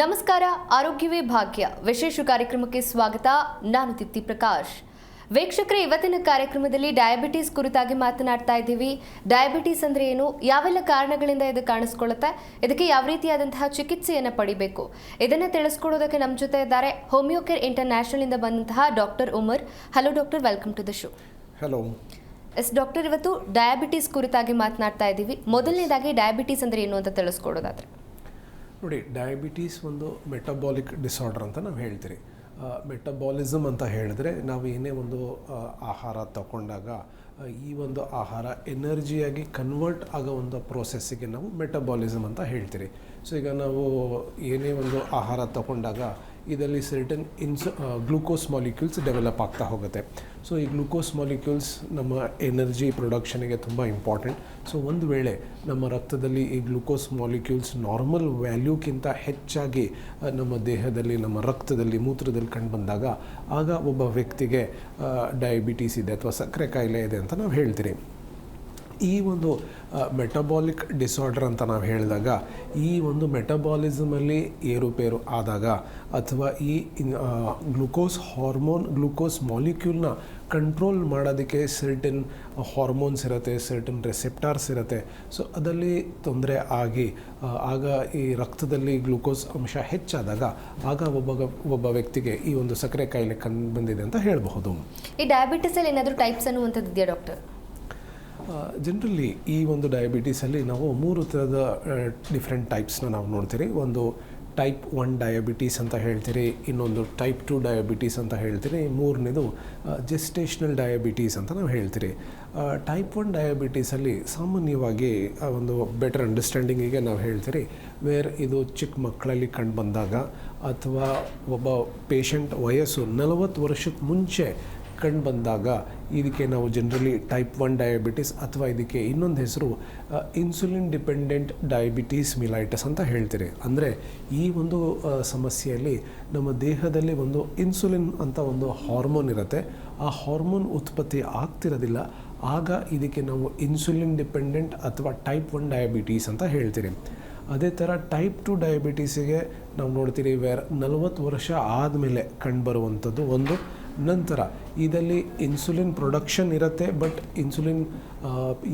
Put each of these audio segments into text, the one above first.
ನಮಸ್ಕಾರ ಆರೋಗ್ಯವೇ ಭಾಗ್ಯ. ವಿಶೇಷ ಕಾರ್ಯಕ್ರಮಕ್ಕೆ ಸ್ವಾಗತ. ನಾನು ತಿತ್ತಿ ಪ್ರಕಾಶ್. ವೀಕ್ಷಕರ ಇವತ್ತಿನ ಕಾರ್ಯಕ್ರಮದಲ್ಲಿ ಡಯಾಬಿಟೀಸ್ ಕುರಿತಾಗಿ ಮಾತನಾಡ್ತಾ ಇದ್ದೀವಿ. ಡಯಾಬಿಟೀಸ್ ಅಂದ್ರೆ ಏನು? ಯಾವೆಲ್ಲ ಕಾರಣಗಳಿಂದ ಇದು ಕಾಣಿಸ್ಕೊಳ್ಳುತ್ತೆ? ಇದಕ್ಕೆ ಯಾವ ರೀತಿಯಾದಂತಹ ಚಿಕಿತ್ಸೆಯನ್ನು ಪಡಿಬೇಕು? ಇದನ್ನು ತಿಳಿಸ್ಕೊಡೋದಕ್ಕೆ ನಮ್ಮ ಜೊತೆ ಇದ್ದಾರೆ ಹೋಮಿಯೋಕೇರ್ ಇಂಟರ್ನ್ಯಾಷನಲ್ ಇಂದ ಬಂದಂತಹ doctor Umar. Hello doctor welcome to the show hello yes doctor ಇವತ್ತು ಡಯಾಬಿಟೀಸ್ ಕುರಿತಾಗಿ ಮಾತನಾಡ್ತಾ ಇದ್ದೀವಿ. ಮೊದಲನೇದಾಗಿ ಡಯಾಬಿಟೀಸ್ ಅಂದ್ರೆ ಏನು ಅಂತ ತಿಳಿಸ್ಕೊಡೋದಾದ್ರೆ. ನೋಡಿ ಡಯಾಬಿಟೀಸ್ ಒಂದು ಮೆಟಬಾಲಿಕ್ ಡಿಸಾರ್ಡರ್ ಅಂತ ನಾವು ಹೇಳ್ತೀರಿ. ಮೆಟಬಾಲಿಸಮ್ ಅಂತ ಹೇಳಿದ್ರೆ ನಾವು ಏನೇ ಒಂದು ಆಹಾರ ತಗೊಂಡಾಗ ಈ ಒಂದು ಆಹಾರ ಎನರ್ಜಿಯಾಗಿ ಕನ್ವರ್ಟ್ ಆಗೋ ಒಂದು ಪ್ರೋಸೆಸ್ಸಿಗೆ ನಾವು ಮೆಟಬಾಲಿಸಮ್ ಅಂತ ಹೇಳ್ತೀರಿ. ಸೊ ಈಗ ನಾವು ಏನೇ ಒಂದು ಆಹಾರ ತಗೊಂಡಾಗ ಇದರಲ್ಲಿ certain ins glucose molecules develop ಆಗ್ತಾ ಹೋಗುತ್ತೆ. ಸೊ, ಈ ಗ್ಲೂಕೋಸ್ ಮಾಲಿಕ್ಯೂಲ್ಸ್ ನಮ್ಮ ಎನರ್ಜಿ ಪ್ರೊಡಕ್ಷನ್ಗೆ ತುಂಬ ಇಂಪಾರ್ಟೆಂಟ್. ಸೊ, ಒಂದು ವೇಳೆ ನಮ್ಮ ರಕ್ತದಲ್ಲಿ ಈ ಗ್ಲೂಕೋಸ್ ಮಾಲಿಕ್ಯೂಲ್ಸ್ ನಾರ್ಮಲ್ ವ್ಯಾಲ್ಯೂಕ್ಕಿಂತ ಹೆಚ್ಚಾಗಿ ನಮ್ಮ ದೇಹದಲ್ಲಿ, ನಮ್ಮ ರಕ್ತದಲ್ಲಿ, ಮೂತ್ರದಲ್ಲಿ ಕಂಡು ಬಂದಾಗ, ಆಗ ಒಬ್ಬ ವ್ಯಕ್ತಿಗೆ ಡಯಾಬಿಟೀಸ್ ಇದೆ ಅಥವಾ ಸಕ್ಕರೆ ಕಾಯಿಲೆ ಇದೆ ಅಂತ ನಾವು ಹೇಳ್ತೀರಿ. ಈ ಒಂದು ಮೆಟಬಾಲಿಕ್ ಡಿಸಾರ್ಡರ್ ಅಂತ ನಾವು ಹೇಳಿದಾಗ, ಈ ಒಂದು ಮೆಟಬಾಲಿಸಮಲ್ಲಿ ಏರುಪೇರು ಆದಾಗ ಅಥವಾ ಈ ಗ್ಲುಕೋಸ್ ಹಾರ್ಮೋನ್ ಗ್ಲುಕೋಸ್ ಮಾಲಿಕ್ಯೂಲ್ನ ಕಂಟ್ರೋಲ್ ಮಾಡೋದಕ್ಕೆ ಸರ್ಟನ್ ಹಾರ್ಮೋನ್ಸ್ ಇರುತ್ತೆ ಸರ್ಟನ್ ರೆಸೆಪ್ಟಾರ್ಸ್ ಇರುತ್ತೆ. ಸೊ ಅದರಲ್ಲಿ ತೊಂದರೆ ಆಗಿ ಆಗ ಈ ರಕ್ತದಲ್ಲಿ ಗ್ಲುಕೋಸ್ ಅಂಶ ಹೆಚ್ಚಾದಾಗ, ಆಗ ಒಬ್ಬ ಒಬ್ಬ ವ್ಯಕ್ತಿಗೆ ಈ ಒಂದು ಸಕ್ಕರೆ ಕಾಯಿಲೆ ಕಂಡು ಬಂದಿದೆ ಅಂತ ಹೇಳಬಹುದು. ಈ ಡಯಾಬಿಟಿಸಲ್ಲಿ ಏನಾದರೂ ಟೈಪ್ಸ್ ಅನ್ನುವಂಥದ್ದು ಇದೆಯಾ ಡಾಕ್ಟರ್ ಜನರಲಿ ಈ ಒಂದು ಡಯಾಬಿಟೀಸಲ್ಲಿ ನಾವು ಮೂರು ಥರದ ಡಿಫ್ರೆಂಟ್ ಟೈಪ್ಸ್ನ ನಾವು ನೋಡ್ತೀರಿ. ಒಂದು ಟೈಪ್ ಒನ್ ಡಯಾಬಿಟೀಸ್ ಅಂತ ಹೇಳ್ತೀರಿ, ಇನ್ನೊಂದು ಟೈಪ್ ಟು ಡಯಾಬಿಟೀಸ್ ಅಂತ ಹೇಳ್ತೀರಿ, ಮೂರನೇದು ಜೆಸ್ಟೇಷನಲ್ ಡಯಾಬಿಟೀಸ್ ಅಂತ ನಾವು ಹೇಳ್ತೀರಿ. ಟೈಪ್ ಒನ್ ಡಯಾಬಿಟೀಸಲ್ಲಿ ಸಾಮಾನ್ಯವಾಗಿ ಒಂದು ಬೆಟರ್ ಅಂಡರ್ಸ್ಟ್ಯಾಂಡಿಂಗಿಗೆ ನಾವು ಹೇಳ್ತೀರಿ ವೇರ್ ಇದು ಚಿಕ್ಕ ಮಕ್ಕಳಲ್ಲಿ ಕಂಡು ಬಂದಾಗ ಅಥವಾ ಒಬ್ಬ ಪೇಷಂಟ್ ವಯಸ್ಸು ನಲವತ್ತು ವರ್ಷಕ್ಕೆ ಮುಂಚೆ ಕಂಡು ಬಂದಾಗ ಇದಕ್ಕೆ ನಾವು ಜನರಲಿ ಟೈಪ್ ಒನ್ ಡಯಾಬಿಟಿಸ್ ಅಥವಾ ಇದಕ್ಕೆ ಇನ್ನೊಂದು ಹೆಸರು ಇನ್ಸುಲಿನ್ ಡಿಪೆಂಡೆಂಟ್ ಡಯಾಬಿಟೀಸ್ ಮಿಲೈಟಸ್ ಅಂತ ಹೇಳ್ತೀರಿ. ಅಂದರೆ ಈ ಒಂದು ಸಮಸ್ಯೆಯಲ್ಲಿ ನಮ್ಮ ದೇಹದಲ್ಲಿ ಒಂದು ಇನ್ಸುಲಿನ್ ಅಂತ ಒಂದು ಹಾರ್ಮೋನ್ ಇರುತ್ತೆ. ಆ ಹಾರ್ಮೋನ್ ಉತ್ಪತ್ತಿ ಆಗ್ತಿರೋದಿಲ್ಲ. ಆಗ ಇದಕ್ಕೆ ನಾವು ಇನ್ಸುಲಿನ್ ಡಿಪೆಂಡೆಂಟ್ ಅಥವಾ ಟೈಪ್ ಒನ್ ಡಯಾಬಿಟೀಸ್ ಅಂತ ಹೇಳ್ತೀರಿ. ಅದೇ ಥರ ಟೈಪ್ ಟು ಡಯಾಬಿಟೀಸಿಗೆ ನಾವು ನೋಡ್ತೀರಿ ವೇರ್ ನಲವತ್ತು ವರ್ಷ ಆದಮೇಲೆ ಕಂಡುಬರುವಂಥದ್ದು ಒಂದು. ನಂತರ ಇದರಲ್ಲಿ ಇನ್ಸುಲಿನ್ ಪ್ರೊಡಕ್ಷನ್ ಇರುತ್ತೆ ಬಟ್ ಇನ್ಸುಲಿನ್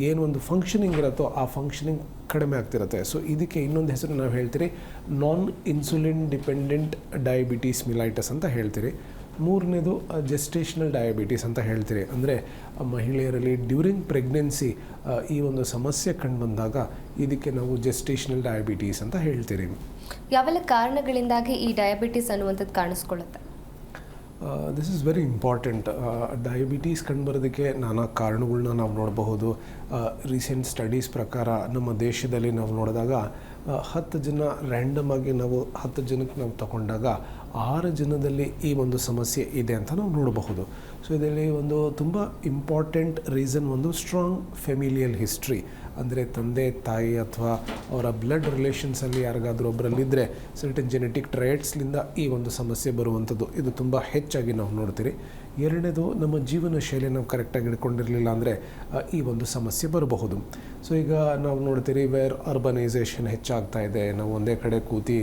ಏನು ಒಂದು ಫಂಕ್ಷನಿಂಗ್ ಇರುತ್ತೋ ಆ ಫಂಕ್ಷನಿಂಗ್ ಕಡಿಮೆ ಆಗ್ತಿರುತ್ತೆ. ಸೊ ಇದಕ್ಕೆ ಇನ್ನೊಂದು ಹೆಸರು ನಾವು ಹೇಳ್ತೀರಿ non insulin dependent diabetes mellitus ಅಂತ ಹೇಳ್ತೀರಿ. ಮೂರನೇದು ಜೆಸ್ಟೇಷನಲ್ ಡಯಾಬಿಟೀಸ್ ಅಂತ ಹೇಳ್ತೀರಿ. ಅಂದರೆ ಮಹಿಳೆಯರಲ್ಲಿ ಡ್ಯೂರಿಂಗ್ ಪ್ರೆಗ್ನೆನ್ಸಿ ಈ ಒಂದು ಸಮಸ್ಯೆ ಕಂಡು ಬಂದಾಗ ಇದಕ್ಕೆ ನಾವು ಜೆಸ್ಟೇಷನಲ್ ಡಯಾಬಿಟೀಸ್ ಅಂತ ಹೇಳ್ತೀರಿ. ಯಾವೆಲ್ಲ ಕಾರಣಗಳಿಂದಾಗಿ ಈ ಡಯಾಬಿಟೀಸ್ ಅನ್ನುವಂಥದ್ದು ಕಾಣಿಸ್ಕೊಳ್ಳುತ್ತೆ? This is very important diabetes ಕಂಡುಬರೋದಕ್ಕೆ ನಾನಾ ಕಾರಣಗಳನ್ನ ನಾವು ನೋಡಬಹುದು. ರೀಸೆಂಟ್ ಸ್ಟಡೀಸ್ ಪ್ರಕಾರ ನಮ್ಮ ದೇಶದಲ್ಲಿ ನಾವು ನೋಡಿದಾಗ ಹತ್ತು ಜನ ರ್ಯಾಂಡಮ್ ಆಗಿ ನಾವು, ಹತ್ತು ಜನಕ್ಕೆ ನಾವು ತಗೊಂಡಾಗ ಆರು ಜನದಲ್ಲಿ ಈ ಒಂದು ಸಮಸ್ಯೆ ಇದೆ ಅಂತ ನಾವು ನೋಡಬಹುದು. ಸೊ ಇದರಲ್ಲಿ ಒಂದು ತುಂಬ ಇಂಪಾರ್ಟೆಂಟ್ ರೀಸನ್ ಒಂದು ಸ್ಟ್ರಾಂಗ್ ಫೆಮಿಲಿಯಲ್ ಹಿಸ್ಟ್ರಿ ಅಂದರೆ ತಂದೆ, ತಾಯಿ ಅಥವಾ ಅವರ ಬ್ಲಡ್ ರಿಲೇಷನ್ಸಲ್ಲಿ ಯಾರಿಗಾದರೂ ಒಬ್ಬರಲ್ಲಿದ್ದರೆ ಸರ್ಟನ್ ಜೆನೆಟಿಕ್ ಟ್ರಯಟ್ಸ್ಲಿಂದ ಈ ಒಂದು ಸಮಸ್ಯೆ ಬರುವಂಥದ್ದು. ಇದು ತುಂಬ ಹೆಚ್ಚಾಗಿ ನಾವು ನೋಡ್ತೀರಿ. ಎರಡನೇದು ನಮ್ಮ ಜೀವನ ಶೈಲಿ ನಾವು ಕರೆಕ್ಟಾಗಿ ಹಿಡ್ಕೊಂಡಿರಲಿಲ್ಲ ಅಂದರೆ ಈ ಒಂದು ಸಮಸ್ಯೆ ಬರಬಹುದು. ಸೊ ಈಗ ನಾವು ನೋಡ್ತೀರಿ ವೇರ್ ಅರ್ಬನೈಸೇಷನ್ ಹೆಚ್ಚಾಗ್ತಾ ಇದೆ, ನಾವು ಒಂದೇ ಕಡೆ ಕೂತಿ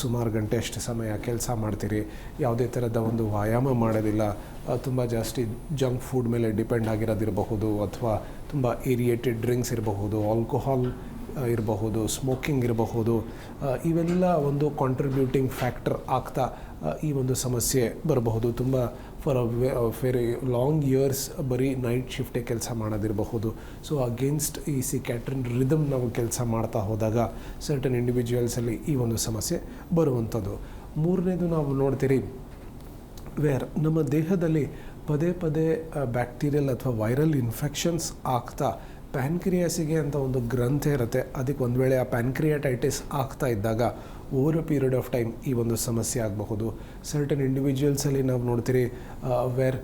ಸುಮಾರು ಗಂಟೆ ಅಷ್ಟು ಸಮಯ ಕೆಲಸ ಮಾಡ್ತೀರಿ, ಯಾವುದೇ ಥರದ ಒಂದು ವ್ಯಾಯಾಮ ಮಾಡೋದಿಲ್ಲ ತುಂಬ ಜಾಸ್ತಿ ಜಂಕ್ ಫುಡ್ ಮೇಲೆ ಡಿಪೆಂಡ್ ಆಗಿರೋದಿರಬಹುದು, ಅಥವಾ ತುಂಬ ಏರಿಯೇಟೆಡ್ ಡ್ರಿಂಕ್ಸ್ ಇರಬಹುದು ಆಲ್ಕೋಹಾಲ್ ಇರಬಹುದು ಸ್ಮೋಕಿಂಗ್ ಇರಬಹುದು ಇವೆಲ್ಲ ಒಂದು ಕಾಂಟ್ರಿಬ್ಯೂಟಿಂಗ್ ಫ್ಯಾಕ್ಟರ್ ಆಗ್ತಾ ಈ ಒಂದು ಸಮಸ್ಯೆ ಬರಬಹುದು. ತುಂಬ ಫಾರ್ ವೆರಿ ಲಾಂಗ್ ಇಯರ್ಸ್ ಬರೀ ನೈಟ್ ಶಿಫ್ಟೇ ಕೆಲಸ ಮಾಡೋದಿರಬಹುದು. ಸೊ ಅಗೇನ್ಸ್ಟ್ ಈ ಸಿ ಕ್ಯಾಟ್ರಿನ್ ರಿದಮ್ ನಾವು ಕೆಲಸ ಮಾಡ್ತಾ ಹೋದಾಗ ಸರ್ಟನ್ ಇಂಡಿವಿಜುವಲ್ಸಲ್ಲಿ ಈ ಒಂದು ಸಮಸ್ಯೆ ಬರುವಂಥದ್ದು. ಮೂರನೇದು ನಾವು ನೋಡ್ತೀರಿ ವೇರ್ ನಮ್ಮ ದೇಹದಲ್ಲಿ ಪದೇ ಪದೇ ಬ್ಯಾಕ್ಟೀರಿಯಲ್ ಅಥವಾ ವೈರಲ್ ಇನ್ಫೆಕ್ಷನ್ಸ್ ಆಗ್ತಾ ಪ್ಯಾನ್ಕ್ರಿಯಾಸಿಗೆ ಅಂತ ಒಂದು ಗ್ರಂಥಿ ಇರುತ್ತೆ. ಅದಕ್ಕೆ ಒಂದು ವೇಳೆ ಆ ಪ್ಯಾನ್ಕ್ರಿಯಾಟೈಟಿಸ್ ಆಗ್ತಾ ಇದ್ದಾಗ over a period of time ಈ ಒಂದು ಸಮಸ್ಯೆ ಆಗಬಹುದು. ಸರ್ಟನ್ ಇಂಡಿವಿಜುವಲ್ಸಲ್ಲಿ ನಾವು ನೋಡ್ತೀರಿ ವೇರ್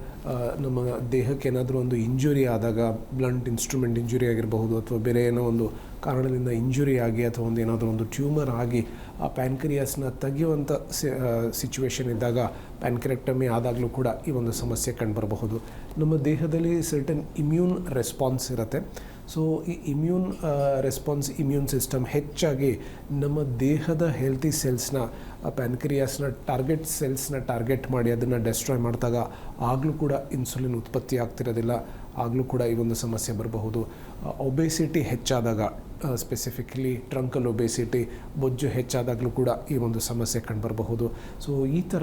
ನಮ್ಮ ದೇಹಕ್ಕೆ ಏನಾದರೂ ಒಂದು ಇಂಜುರಿ ಆದಾಗ ಬ್ಲಂಟ್ ಇನ್ಸ್ಟ್ರೂಮೆಂಟ್ ಇಂಜುರಿ ಆಗಿರಬಹುದು ಅಥವಾ ಬೇರೆ ಏನೋ ಒಂದು ಕಾರಣದಿಂದ ಇಂಜುರಿ ಆಗಿ ಅಥವಾ ಒಂದು ಏನಾದರೂ ಒಂದು ಟ್ಯೂಮರ್ ಆಗಿ ಆ ಪ್ಯಾನ್ಕ್ರಿಯಾಸ್ನ ತೆಗೆಯುವಂಥ ಸಿಚುವೇಶನ್ ಇದ್ದಾಗ ಪ್ಯಾನ್ಕ್ರೆಕ್ಟಮಿ ಆದಾಗಲೂ ಕೂಡ ಈ ಒಂದು ಸಮಸ್ಯೆ ಕಂಡುಬರಬಹುದು. ನಮ್ಮ ದೇಹದಲ್ಲಿ ಸರ್ಟನ್ ಇಮ್ಯೂನ್ ರೆಸ್ಪಾನ್ಸ್ ಇರುತ್ತೆ. ಸೊ ಈ ಇಮ್ಯೂನ್ ರೆಸ್ಪಾನ್ಸ್ ಇಮ್ಯೂನ್ ಸಿಸ್ಟಮ್ ಹೆಚ್ಚಾಗಿ ನಮ್ಮ ದೇಹದ ಹೆಲ್ತಿ ಸೆಲ್ಸ್ನ ಪ್ಯಾನ್ಕ್ರಿಯಾಸ್ನ ಟಾರ್ಗೆಟ್ ಸೆಲ್ಸ್ನ ಟಾರ್ಗೆಟ್ ಮಾಡಿ ಅದನ್ನು ಡೆಸ್ಟ್ರಾಯ್ ಮಾಡಿದಾಗ ಆಗಲೂ ಕೂಡ ಇನ್ಸುಲಿನ್ ಉತ್ಪತ್ತಿ ಆಗ್ತಿರೋದಿಲ್ಲ. ಆಗಲೂ ಕೂಡ ಈ ಒಂದು ಸಮಸ್ಯೆ ಬರಬಹುದು. ಒಬೆಸಿಟಿ ಹೆಚ್ಚಾದಾಗ ಸ್ಪೆಸಿಫಿಕಲಿ ಟ್ರಂಕಲ್ ಒಬೇಸಿಟಿ ಬೊಜ್ಜು ಹೆಚ್ಚಾದಾಗಲೂ ಕೂಡ ಈ ಒಂದು ಸಮಸ್ಯೆ ಕಂಡುಬರಬಹುದು. ಸೊ ಈ ಥರ